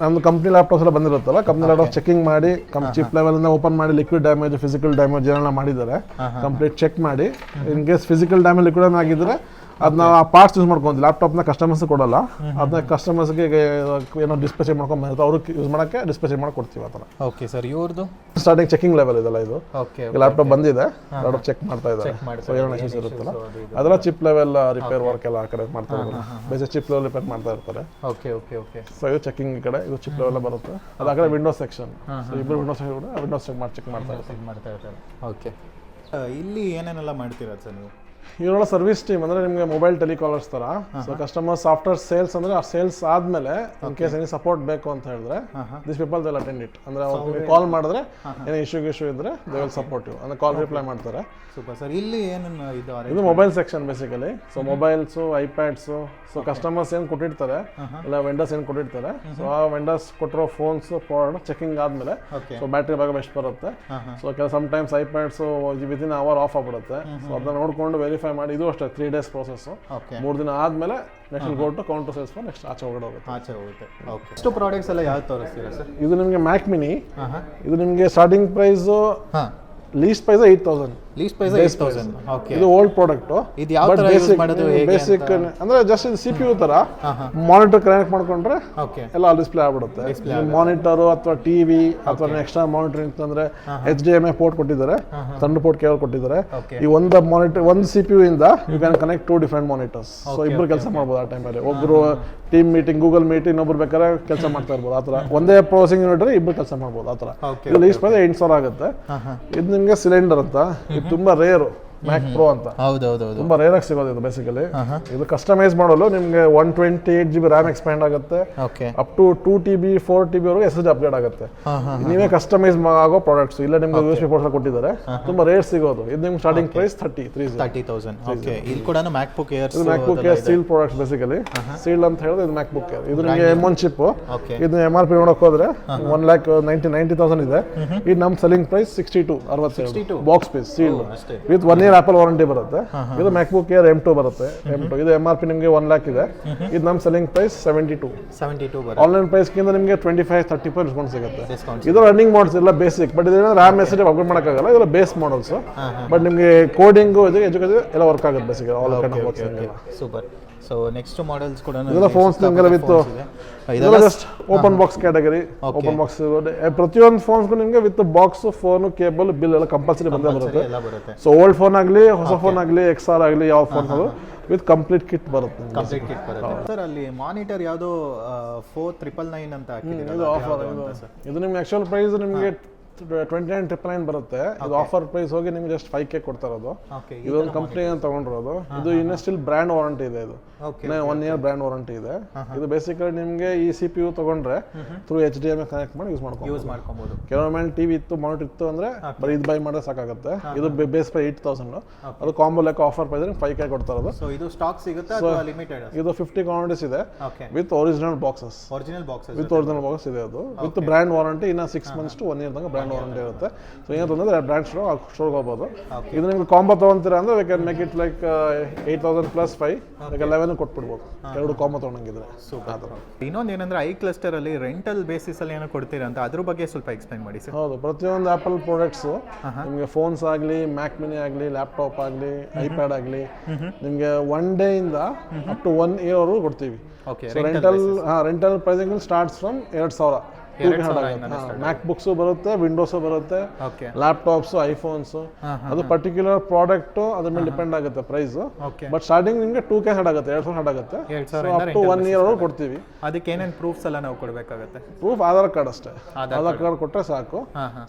ನಮ್ದು ಕಂಪ್ನಿ ಲ್ಯಾಪ್ಟಾಪ್ಸ್ ಎಲ್ಲ ಬಂದಿರುತ್ತಲ್ಲ ಕಂಪ್ನಿ ಲ್ಯಾಪ್ಟಾಪ್ ಚೆಕಿಂಗ್ ಮಾಡಿ ಕಮ್ ಚಿಪ್ ಲೆವೆಲ್ ಇಂದ ಓಪನ್ ಮಾಡಿ ಲಿಕ್ವಿಡ್ ಡ್ಯಾಮೇಜ್ ಫಿಸಿಕಲ್ ಡ್ಯಾಮೇಜ್ ಏನೆಲ್ಲ ಮಾಡಿದ್ದಾರೆ ಕಂಪ್ಲೀಟ್ ಚೆಕ್ ಮಾಡಿ in case physical damage liquid ಆಗಿದ್ರೆ ಅದನ್ನ ಆ ಪಾರ್ಟ್ಸ್ ಯೂಸ್ ಮಾಡ್ಕೊಂಡು ಲ್ಯಾಪ್ಟಾಪ್ನ ಕಸ್ಟಮರ್ಸ್ ಕೊಡಲ್ಲ. ಅದನ್ನ ಕಸ್ಟಮರ್ಸ್ಗೆ ಏನೋ ಡಿಸ್ಪ್ಲೇ ಮಾಡ್ಕೊಂಡು ಅವ್ರಿಗೆ ಯೂಸ್ ಮಾಡೋಕ್ಕೆ ಡಿಸ್ಪ್ಲೇ ಮಾಡಿ ಕೊಡ್ತೀವಿ ಆ ಥರ. ಓಕೆ ಸರ್ ಇವ್ರದ್ದು ಸ್ಟಾರ್ಟಿಂಗ್ ಚೆಕಿಂಗ್ ಲೆವೆಲ್ ಇದೆಲ್ಲ ಇದು. ಓಕೆ ಲ್ಯಾಪ್ಟಾಪ್ ಬಂದಿದೆ. ಲ್ಯಾಪ್ಟಾಪ್ ಚೆಕ್ ಮಾಡ್ತಾ ಇದ್ದಾರೆ. ಏನೋ ಇಶ್ಯೂಸ್ ಇರುತ್ತಲ್ಲ. ಅದೆಲ್ಲ ಚಿಪ್ ಲೆವೆಲ್ ರಿಪೇರ್ ವರ್ಕ್ ಎಲ್ಲ ಆ ಕಡೆ ಮಾಡ್ತಾ ಇದ್ದಾರೆ. ಬೇಸಿಕ್ ಚಿಪ್ ಲೆವೆಲ್ ರಿಪೇರ್ ಮಾಡ್ತಾ ಇರ್ತಾರೆ. ಓಕೆ ಓಕೆ ಓಕೆ ಸೊ ಇದು ಚೆಕಿಂಗ್ ಈ ಕಡೆ ಇದು ಚಿಪ್ ಲೆವೆಲ್ ಬರುತ್ತೆ. ಅದು ಆ ಕಡೆ ವಿಂಡೋಸ್ ಸೆಕ್ಷನ್ ಸೊ ಇಬ್ಬರು ವಿಂಡೋಸ್ ಕೂಡ ವಿಂಡೋಸ್ ಚೆಕ್ ಮಾಡಿ ಚೆಕ್ ಮಾಡ್ತಾ ಇರ್ತಾರೆ. ಮಾಡ್ತಾ ಇರ್ತಾರೆ. ಓಕೆ ಇಲ್ಲಿ ಏನೇನೆಲ್ಲ ಮಾಡ್ತೀರಾ ಸರ್ ನೀವು? ಇವರೊಳ ಸರ್ವಿಸ್ ಟೀಮ್ ಅಂದ್ರೆ ನಿಮಗೆ ಮೊಬೈಲ್ ಟೆಲಿಕಾಲರ್ಸ್ ತರ. ಸೊ ಕಸ್ಟಮರ್ ಸಾಫ್ಟ್ವೇರ್ ಸೇಲ್ಸ್ ಅಂದ್ರೆ ಆ ಸೇಲ್ಸ್ ಆದಮೇಲೆ ಇನ್ ಕೇಸ್ ಎನಿ ಸಪೋರ್ಟ್ ಬೇಕು ಅಂತ ಹೇಳಿದ್ರೆ this people they'll attend it ಅಂದ್ರೆ ಅವ್ರಿಗೆ ಕಾಲ್ ಮಾಡಿದ್ರೆ ಏನೋ ಇಶ್ಯೂ ಇಶ್ಯೂ ಇದ್ರೆ ದೇ ವಿಲ್ ಸಪೋರ್ಟ್ ಯು ಅಂದ್ರೆ ಕಾಲ್ ರಿಪ್ಲೈ ಮಾಡ್ತಾರೆ. ಸೂಪರ್ ಸರ್ ಇಲ್ಲಿ ಏನೇನು ಇದು ಇದು mobile section basically so mobiles iPads so customers ಏನು ಕೊಟ್ಟಿರ್ತಾರೆ ಇಲ್ಲ ವೆಂಡರ್ಸ್ ಏನು ಕೊಟ್ಟಿರ್ತಾರೆ ಸೊ ಆ ವೆಂಡರ್ಸ್ ಕೊಟ್ಟಿರೋ ಫೋನ್ಸ್ ಪ್ರಾಡ್ ಚೆಕಿಂಗ್ ಆದ್ಮೇಲೆ ಸೊ ಬ್ಯಾಟ್ರಿ ಭಾಗ ಬೆಸ್ಟ್ ಬರುತ್ತೆ. ಸೊ ಕೆಲ some times iPads within hour off ಆಗ್ಬಿಡುತ್ತೆ. ಸೊ ಅದನ್ನ ನೋಡ್ಕೊಂಡು ವೆರಿಫೈ ಮಾಡಿ ಇದು ಅಷ್ಟೇ ತ್ರೀ ಡೇಸ್ ಪ್ರೊಸೆಸ್ ಓಕೆ ಮೂರು ದಿನ ಆದ್ಮೇಲೆ next go to counter sales next ಆಚೆ ಹೊರಗಡೆ ಹೋಗುತ್ತೆ ಆಚೆ ಹೋಗುತ್ತೆ. ಓಕೆ ಪ್ರಾಡಕ್ಟ್ಸ್ ಎಲ್ಲ ಯಾವ್ದು ತೋರಿಸ್ತೀರಾ ಸರ್? ಇದು ನಿಮಗೆ ಮ್ಯಾಕ್ ಮಿನಿ ಇದು ನಿಮಗೆ starting price least price eight thousand least price eight thousand okay ಇದು ಓಲ್ಡ್ ಪ್ರಾಡಕ್ಟ್ ಇದು ಯಾವ ಥರ ಯೂಸ್ ಮಾಡೋದು ಬೇಸಿಕ್ ಅಂದ್ರೆ ಜಸ್ಟ್ ಇದು ಸಿ ಪಿ ಯು ತರ ಮಾನಿಟರ್ ಕನೆಕ್ಟ್ ಮಾಡ್ಕೊಂಡ್ರೆ ಓಕೆ ಎಲ್ಲ ಡಿಸ್ಪ್ಲೇ ಆಗ್ಬಿಡುತ್ತೆ. ಮಾನಿಟರ್ ಅಥವಾ ಟಿವಿ ಅಥವಾ ಎಕ್ಸ್ಟ್ರಾ ಮಾನಿಟರ್ ಅಂತಂದ್ರೆ H D M I port ಕೊಟ್ಟಿದ್ದಾರೆ. ತಂಡ ಪೋರ್ಟ್ ಕೇಬಲ್ ಕೊಟ್ಟಿದ್ದಾರೆ. ಈ ಒಂದು ಮಾನಿಟರ್ ಒಂದು ಸಿ ಪಿ ಯು ಇಂದ you can connect to different monitors so ಇಬ್ರು ಕೆಲಸ ಮಾಡ್ಬೋದು ಆ ಟೈಮಲ್ಲಿ ಒಬ್ರು ಟೀಮ್ ಮೀಟಿಂಗ್ ಗೂಗಲ್ ಮೀಟಿಂಗ್ ಇನ್ನೊಬ್ರು ಬೇಕಾದ್ರೆ ಕೆಲಸ ಮಾಡ್ತಾ ಇರ್ಬೋದು. ಆ ಥರ ಒಂದೇ ಪ್ರೊಸಿಂಗ್ ಯೂನಿಟ್ ಇಬ್ರು ಕೆಲಸ ಮಾಡ್ಬೋದು. ಆ ಥರ Okay, ಇದು ಲೀಸ್ಟ್ ಪ್ರೈಸ್ ಎಂಟು ಸಾವಿರ ಆಗುತ್ತೆ. ಇದು ಸಿಲಿಂಡರ್ ಅಂತ. ಇದು ತುಂಬಾ ರೇರು ಮ್ಯಾಕ್ ಪ್ರೋ ಅಂತ. ತುಂಬಾ ರೇರ್ ಆಗಿ ಸಿಗೋದು ಇದು ಬೇಸಿಕಲಿ ಇದು ಕಸ್ಟಮೈಸ್ ಮಾಡಲು ನಿಮಗೆ one twenty eight G B RAM expand ಆಗುತ್ತೆ. Up to two T B four T B ವರೆಗೂ ಎಸ್ ಎಸ್ ಅಪ್ಗ್ರೇಡ್ ಆಗುತ್ತೆ. ನೀವೇ ಕಸ್ಟಮೈಸ್ ಆಗೋ ಪ್ರಾಡಕ್ಟ್ಸ್ ಇಲ್ಲ ನಿಮ್ಗೆ ಯು ಎಸ್ ಪಿ ಪೋರ್ಟ್ಸ್ ಕೊಟ್ಟಿದ್ದಾರೆ. ತುಂಬಾ ರೇಟ್ ಸಿಗೋದು. ಇದು ನಿಮ್ಗೆ starting price thirty three thirty thousand okay ಇಲ್ಲಿ ಕೂಡ ಮ್ಯಾಕ್ ಬುಕ್ ಏರ್ ಇದು MacBook seal product basically seal ಅಂತ ಹೇಳಿದ್ರೆ ಇದು ಮ್ಯಾಕ್ ಬುಕ್ ಇದು ನಿಮಗೆ ಎಂ ಒನ್ ಚಿಪ್ ಇದು ಎಂ ಆರ್ ಪಿ ನೋಡಕ್ ಹೋದ್ರೆ one lakh ninety ninety thousand ಇದೆ. ಇದು ನಮ್ಮ ಸೆಲ್ಲಿಂಗ್ ಪ್ರೈಸ್ ಸಿಕ್ಸ್ಟಿ ಟು ಅರವತ್ತು box piece seal with one year Apple warranty ಬರುತ್ತೆ. ಇದು ಮ್ಯಾಕ್ಬುಕ್ ಏರ್ ಎಂ ಟು ಬರುತ್ತೆ. ಎಂ ಟು ಇದು ಎಂ ಆರ್ ಪಿ ನಿಮಗೆ ಒನ್ ಲ್ಯಾಕ್ ಇದೆ. ಇದು ನಮ್ಮ selling price seventy two seventy two ಬರುತ್ತೆ ಆನ್ಲೈನ್ ಪ್ರೈಸ್ಗಿಂತ ನಿಮಗೆ twenty five thirty five discount ಸಿಗುತ್ತೆ. ಇದು ರನ್ನಿಂಗ್ ಮಾಡಲ್ಸ್ ಇಲ್ಲ ಬೇಸಿಕ್ ಬಟ್ ಇದು ರ್ಯಾಮ್ ಎಸ್ ಅಪ್ಗ್ರೇಡ್ ಮಾಡೋಕ್ಕಾಗಲ್ಲ ಇದೆಲ್ಲ ಬೇಸ್ ಮಾಡಲ್ಸ್ ಬಟ್ ನಿಮಗೆ ಕೋಡಿಂಗು ಇದು ಎಜುಕೇಶನ್ ಎಲ್ಲ ವರ್ಕ್ ಆಗುತ್ತೆ basic all super so next models ಕೂಡ ಇದೆಲ್ಲ ಫೋನ್ಸ್ ನಿಮಗೆ ವಿತ್ ಇದೆಲ್ಲ just open box category open box ಪ್ರತಿಯೊಂದು ಫೋನ್ಸ್ಗೂ ನಿಮಗೆ with box phone cable bill ಎಲ್ಲ ಕಂಪಲ್ಸರಿ ಬಂದೇ ಬರುತ್ತೆ. ಸೊ ಓಲ್ಡ್ ಫೋನ್ ಆಗಲಿ ಹೊಸ ಫೋನ್ ಆಗಲಿ ಎಕ್ಸ್ ಆರ್ ಆಗಲಿ ಯಾವ ಫೋನ್ ವಿತ್ ಕಂಪ್ಲೀಟ್ ಕಿಟ್ ಬರುತ್ತೆ. ಕಂಪ್ಲೀಟ್ ಕಿಟ್ ಬರುತ್ತೆ. ಸರ್ ಅಲ್ಲಿ ಮಾನಿಟರ್ ಯಾವುದು ಫೋರ್ ಟ್ರಿಪಲ್ ನೈನ್ ಅಂತ ಹಾಕಿದ್ದೀರಾ ಇದು ಆಫರ್ ಇದು ನಿಮ್ಗೆ ಆಕ್ಚುಯಲ್ ಪ್ರೈಸ್ ನಿಮಗೆ ಟ್ವೆಂಟಿ ನೈನ್ ಟ್ರಿಪಲ್ ನೈನ್ ಬರುತ್ತೆ. ಇದು ಆಫರ್ ಪ್ರೈಸ್ ಹೋಗಿ ನಿಮ್ಗೆ ಜಸ್ಟ್ ಫೈವ್ ಕೆ ಕೊಡ್ತಾ ಇರೋದು. ಓಕೆ ಇದೊಂದು ಕಂಪ್ನಿ ತಗೊಂಡಿರೋದು. ಇದು ಇನ್ನೂ ಸ್ಟಿಲ್ ಬ್ರ್ಯಾಂಡ್ ವಾರಂಟಿ ಇದೆ ಇದು. ಒನ್ ಇಯರ್ ಬ್ರ್ಯಾಂಡ್ ವಾರಂಟಿ ಇದೆ. ಇದು ಬೇಸಿಕಲಿ ನಿಮಗೆ ಈ ಸಿ ಪಿ ಯು ತಗೊಂಡ್ರೆ through H D M connect ಮಾಡಿ ಯೂಸ್ ಮಾಡ್ಕೊಂಡು ಯೂಸ್ ಮಾಡ್ಕೊಬೋದು. ಕೆಲವೊಮ್ಮೆ ಟಿವಿ ಇತ್ತು ಮೌಂಟ್ ಇತ್ತು ಅಂದ್ರೆ ಬರೀ ಇದು ಬೈ ಮಾಡಿದ್ರೆ ಸಾಕಾಗುತ್ತೆ. ಇದು ಬೇಸ್ ಪ್ರೈ ಏಟ್ ತೌಸಂಡ್ ಅದು ಕಾಂಬೋ ಲೆಕ್ಕ ಆಫರ್ ಪ್ರೈಸ್ ಫೈವ್ ಕೆ ಕೊಡ್ತಾ ಇರೋದು. ಇದು ಸ್ಟಾಕ್ ಸಿಗುತ್ತೆ ಇದು ಫಿಫ್ಟಿ ಕ್ವಾಂಟಿಟೀಸ್ ಇದೆ with original boxes original boxes with original box ಇದೆ ಅದು. ವಿತ್ ಬ್ರ್ಯಾಂಡ್ ವಾರಂಟಿ ಇನ್ನ six months to one year ತನಕ ಬ್ರ್ಯಾಂಡ್ ವಾರಂಟಿ ಇರುತ್ತೆ. ಸೊ ಏನಾದ್ರು ಅಂದ್ರೆ ಬ್ರ್ಯಾಂಡ್ ಸ್ಟೋರ್ ಸ್ಟೋರ್ಗೆ ಹೋಗ್ಬೋದು. ಇದು ನಿಮ್ಗೆ ಕಾಂಬೋ ತೊಗೊಂತೀರಾ ಅಂದ್ರೆ we can make it like eight thousand plus five like eleven ಕೊಟ್ಬಿಡ್ಬೋದು. ಎರಡು ಕಾಂಬೋ ತೊಗೊಂಡಂಗಿದ್ರೆ. ಆ ಥರ. ಇನ್ನೊಂದು ಏನಂದ್ರೆ ಐ ಕ್ಲಸ್ಟರ್ ಅಲ್ಲಿ ರೆಂಟಲ್ ಬೇಸಿಸ್ ಅಲ್ಲಿ ಏನೋ ಕೊಡ್ತೀರಾ ಅಂತ ಅದ್ರ ಬಗ್ಗೆ ಸ್ವಲ್ಪ ಎಕ್ಸ್ಪ್ಲೈನ್ ಮಾಡಿ ಸರ್. ಹೌದು ಪ್ರತಿಯೊಂದು ಆಪಲ್ ಪ್ರಾಡಕ್ಟ್ಸ್ ನಿಮಗೆ ಫೋನ್ಸ್ ಆಗಲಿ ಮ್ಯಾಕ್ ಮಿನಿ ಆಗಲಿ ಲ್ಯಾಪ್ಟಾಪ್ ಆಗಲಿ ಐಪ್ಯಾಡ್ ಆಗಲಿ ನಿಮಗೆ ಒನ್ ಡೇ ಇಂದ ಅಪ್ ಟು ಒನ್ ಇಯರ್ ವರೆಗೂ ಕೊಡ್ತೀವಿ. ಸೊ ರೆಂಟಲ್ ಹಾಂ ರೆಂಟಲ್ ಪ್ರೈಸಿಂಗ್ ಸ್ಟಾರ್ಟ್ಸ್ ಫ್ರಮ್ ಎರಡು ಸಾವಿರ. ಮ್ಯಾಕ್ ಬುಕ್ಸು ಬರುತ್ತೆ ವಿಂಡೋಸು ಬರುತ್ತೆ ಲ್ಯಾಪ್ಟಾಪ್ಸ್ ಐಫೋನ್ಸ್ ಅದು ಪರ್ಟಿಕ್ಯುಲರ್ ಪ್ರಾಡಕ್ಟ್ ಅದ್ರ ಮೇಲೆ ಡಿಪೆಂಡ್ ಆಗುತ್ತೆ ಪ್ರೈಸ್ ಬಟ್ ಸ್ಟಾರ್ಟಿಂಗ್ ನಿಮಗೆ ಟೂ ಕೆ ಹಾರ್ಡ್ ಆಗುತ್ತೆ ಎರಡು ಸಾವಿರ ಆಗುತ್ತೆ ಅಪ್ ಟು ಒನ್ ಇಯರ್ ಅವ್ರು ಕೊಡ್ತೀವಿ. ಅದಕ್ಕೆ ಏನೇನು ಪ್ರೂಫ್ಸ್ ಎಲ್ಲ ನಾವು ಕೊಡಬೇಕಾಗುತ್ತೆ? ಪ್ರೂಫ್ ಆಧಾರ್ ಕಾರ್ಡ್ ಅಷ್ಟೇ. ಆಧಾರ್ ಕಾರ್ಡ್ ಕೊಟ್ಟರೆ ಸಾಕು.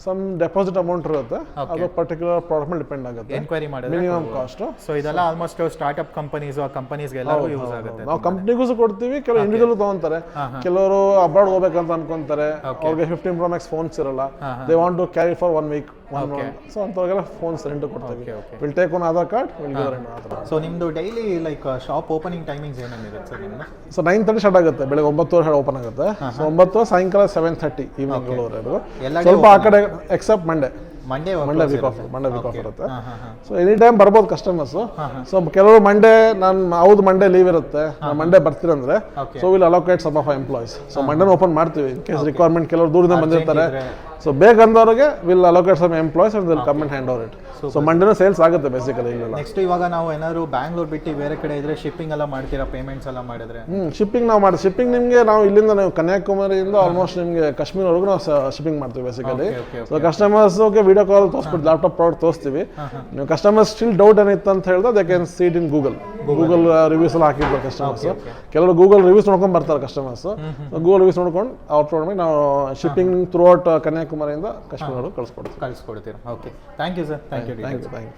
ಸಮ್ ಡೆಪಾಸಿಟ್ ಅಮೌಂಟ್ ಇರುತ್ತೆ. ಅದು ಪರ್ಟಿಕ್ಯುಲರ್ ಪ್ರಾಡಕ್ಟ್ ಮೇಲೆ ಡಿಪೆಂಡ್ ಆಗುತ್ತೆ. ಎನ್ಕ್ವೈರಿ ಮಾಡಿ ಮಿನಿಮಮ್ ಕಾಸ್ಟ್ ಸೊ ಇದೆಲ್ಲ ಆಲ್ಮೋಸ್ಟ್ ಸ್ಟಾರ್ಟ್ಅಪ್ ಕಂಪನೀಸ್ ಆ ಕಂಪನೀಸ್ಗೆ ಎಲ್ಲರೂ ಯೂಸ್ ಆಗುತ್ತೆ ನಾವು ಕಂಪ್ನಿಗೂ ಕೊಡ್ತೀವಿ ಕೆಲವು ಇಂಡಿವಿಜುವಲ್ ತಗೊಂತಾರೆ. ಕೆಲವರು ಅಬ್ರಾಡ್ ಹೋಗ್ಬೇಕಂತ ಅನ್ಕೊಂತಾರೆ. ಅವ್ರಿಗೆ ಫಿಫ್ಟೀನ್ ಪ್ರೋ ಮ್ಯಾಕ್ಸ್ ಫೋನ್ಸ್ ಇರಲ್ಲ. They want to carry for one week one so ಅಂತವ್ರಿಗೆಲ್ಲ phones rent ಕೊಡ್ತೀವಿ. Will take one Aadhaar card will give rent ಆ ಥರ ಸೊ ನಿಮ್ಮದು daily like shop opening timings ಏನೇನಿರುತ್ತೆ sir so nine thirty start ಆಗುತ್ತೆ. ಬೆಳಗ್ಗೆ ಒಂಬತ್ತುವರೆ open ಆಗುತ್ತೆ. So ಒಂಬತ್ತು ಸಾಯಂಕಾಲ ಸೆವೆನ್ ಥರ್ಟಿ ಈವ್ನಿಂಗ್ ಸ್ವಲ್ಪ ಆ ಕಡೆ except Monday Monday Monday week off Monday week off ಇರುತ್ತೆ. ಸೊ ಎನಿ ಟೈಮ್ ಬರ್ಬೋದು ಕಸ್ಟಮರ್ಸ್ ಸೊ ಕೆಲವರು ಮಂಡೇ ನಾನು ಹೌದು ಮಂಡೇ ಲೀವ್ ಇರುತ್ತೆ. ನಾನು Monday ಬರ್ತೀರಂದ್ರೆ. So will allocate some of employees so ಮಂಡೇನ open ಮಾಡ್ತೀವಿ. ಇನ್ ಕೇಸ್ ರಿಕ್ವೈರ್ಮೆಂಟ್ ಕೆಲವರು ದೂರದಿಂದ ಬಂದಿರ್ತಾರೆ. So ಬೇಕಂದವ್ರಿಗೆ will allocate some employees and will come and hand over it so ಮಂಡೇನೂ sales ಆಗುತ್ತೆ ಬೇಸಿಕಲಿ ಇಲ್ಲೆಲ್ಲ. ನೆಕ್ಸ್ಟ್ ಇವಾಗ ನಾವು ಏನಾದ್ರು ಬ್ಯಾಂಗ್ಳೂರ್ ಬಿಟ್ಟು ಬೇರೆ ಕಡೆ ಇದ್ರೆ ಶಿಪ್ಪಿಂಗ್ ಎಲ್ಲ ಮಾಡ್ತೀರಾ ಪೇಮೆಂಟ್ಸ್ ಎಲ್ಲ ಮಾಡಿದ್ರೆ? ಹ್ಮ್ ಶಿಪ್ಪಿಂಗ್ ನಾವು ಮಾಡಿ ಶಿಪ್ಪಿಂಗ್ ನಿಮಗೆ ನಾವು ಇಲ್ಲಿಂದ ನೀವು ಕನ್ಯಾಕುಮಾರಿಯಿಂದ ಆಲ್ಮೋಸ್ಟ್ ನಿಮಗೆ ಕಾಶ್ಮೀರವರೆಗೂ ನಾವು ಶಿಪ್ಪಿಂಗ್ ಮಾಡ್ತೀವಿ ಬೇಸಿಕಲಿ ಸೊ ಕಸ್ಟಮರ್ಸ್ಗೆ ವಿಡಿಯೋ ಕಾಲ್ ತೋರಿಸ್ಬಿಟ್ಟು ಲ್ಯಾಪ್ಟಾಪ್ ಪ್ರಾಡಕ್ಟ್ ತೋರಿಸ್ತೀವಿ. ನೀವು ಕಸ್ಟಮರ್ಸ್ ಸ್ಟಿಲ್ ಡೌಟ್ ಏನಿತ್ತು ಅಂತ ಹೇಳಿದ್ರೆ they can see it in Google Google reviews ಎಲ್ಲ ಹಾಕಿರ್ತಾರೆ ಕಸ್ಟಮರ್ಸ್ ಕೆಲವರು ಗೂಗಲ್ ರಿವ್ಯೂಸ್ ನೋಡ್ಕೊಂಡು ಬರ್ತಾರೆ ಕಸ್ಟಮರ್ಸ್ ಗೂಗಲ್ ರಿವ್ಯೂಸ್ ನೋಡ್ಕೊಂಡು ಅವ್ರ ಪ್ರಾಡಕ್ಟ್ ನಾವು ಶಿಪ್ಪಿಂಗ್ ಥ್ರೂ ಔಟ್ ಕನ್ಯಾಕುಮಾರಿಯಿಂದ ಕಷ್ಟ ಕಳಿಸ್ಕೊಡ್ತೀವಿ. ಕಳಿಸ್ಕೊಡ್ತೀರಾ. Okay thank you sir thank you thank you thank you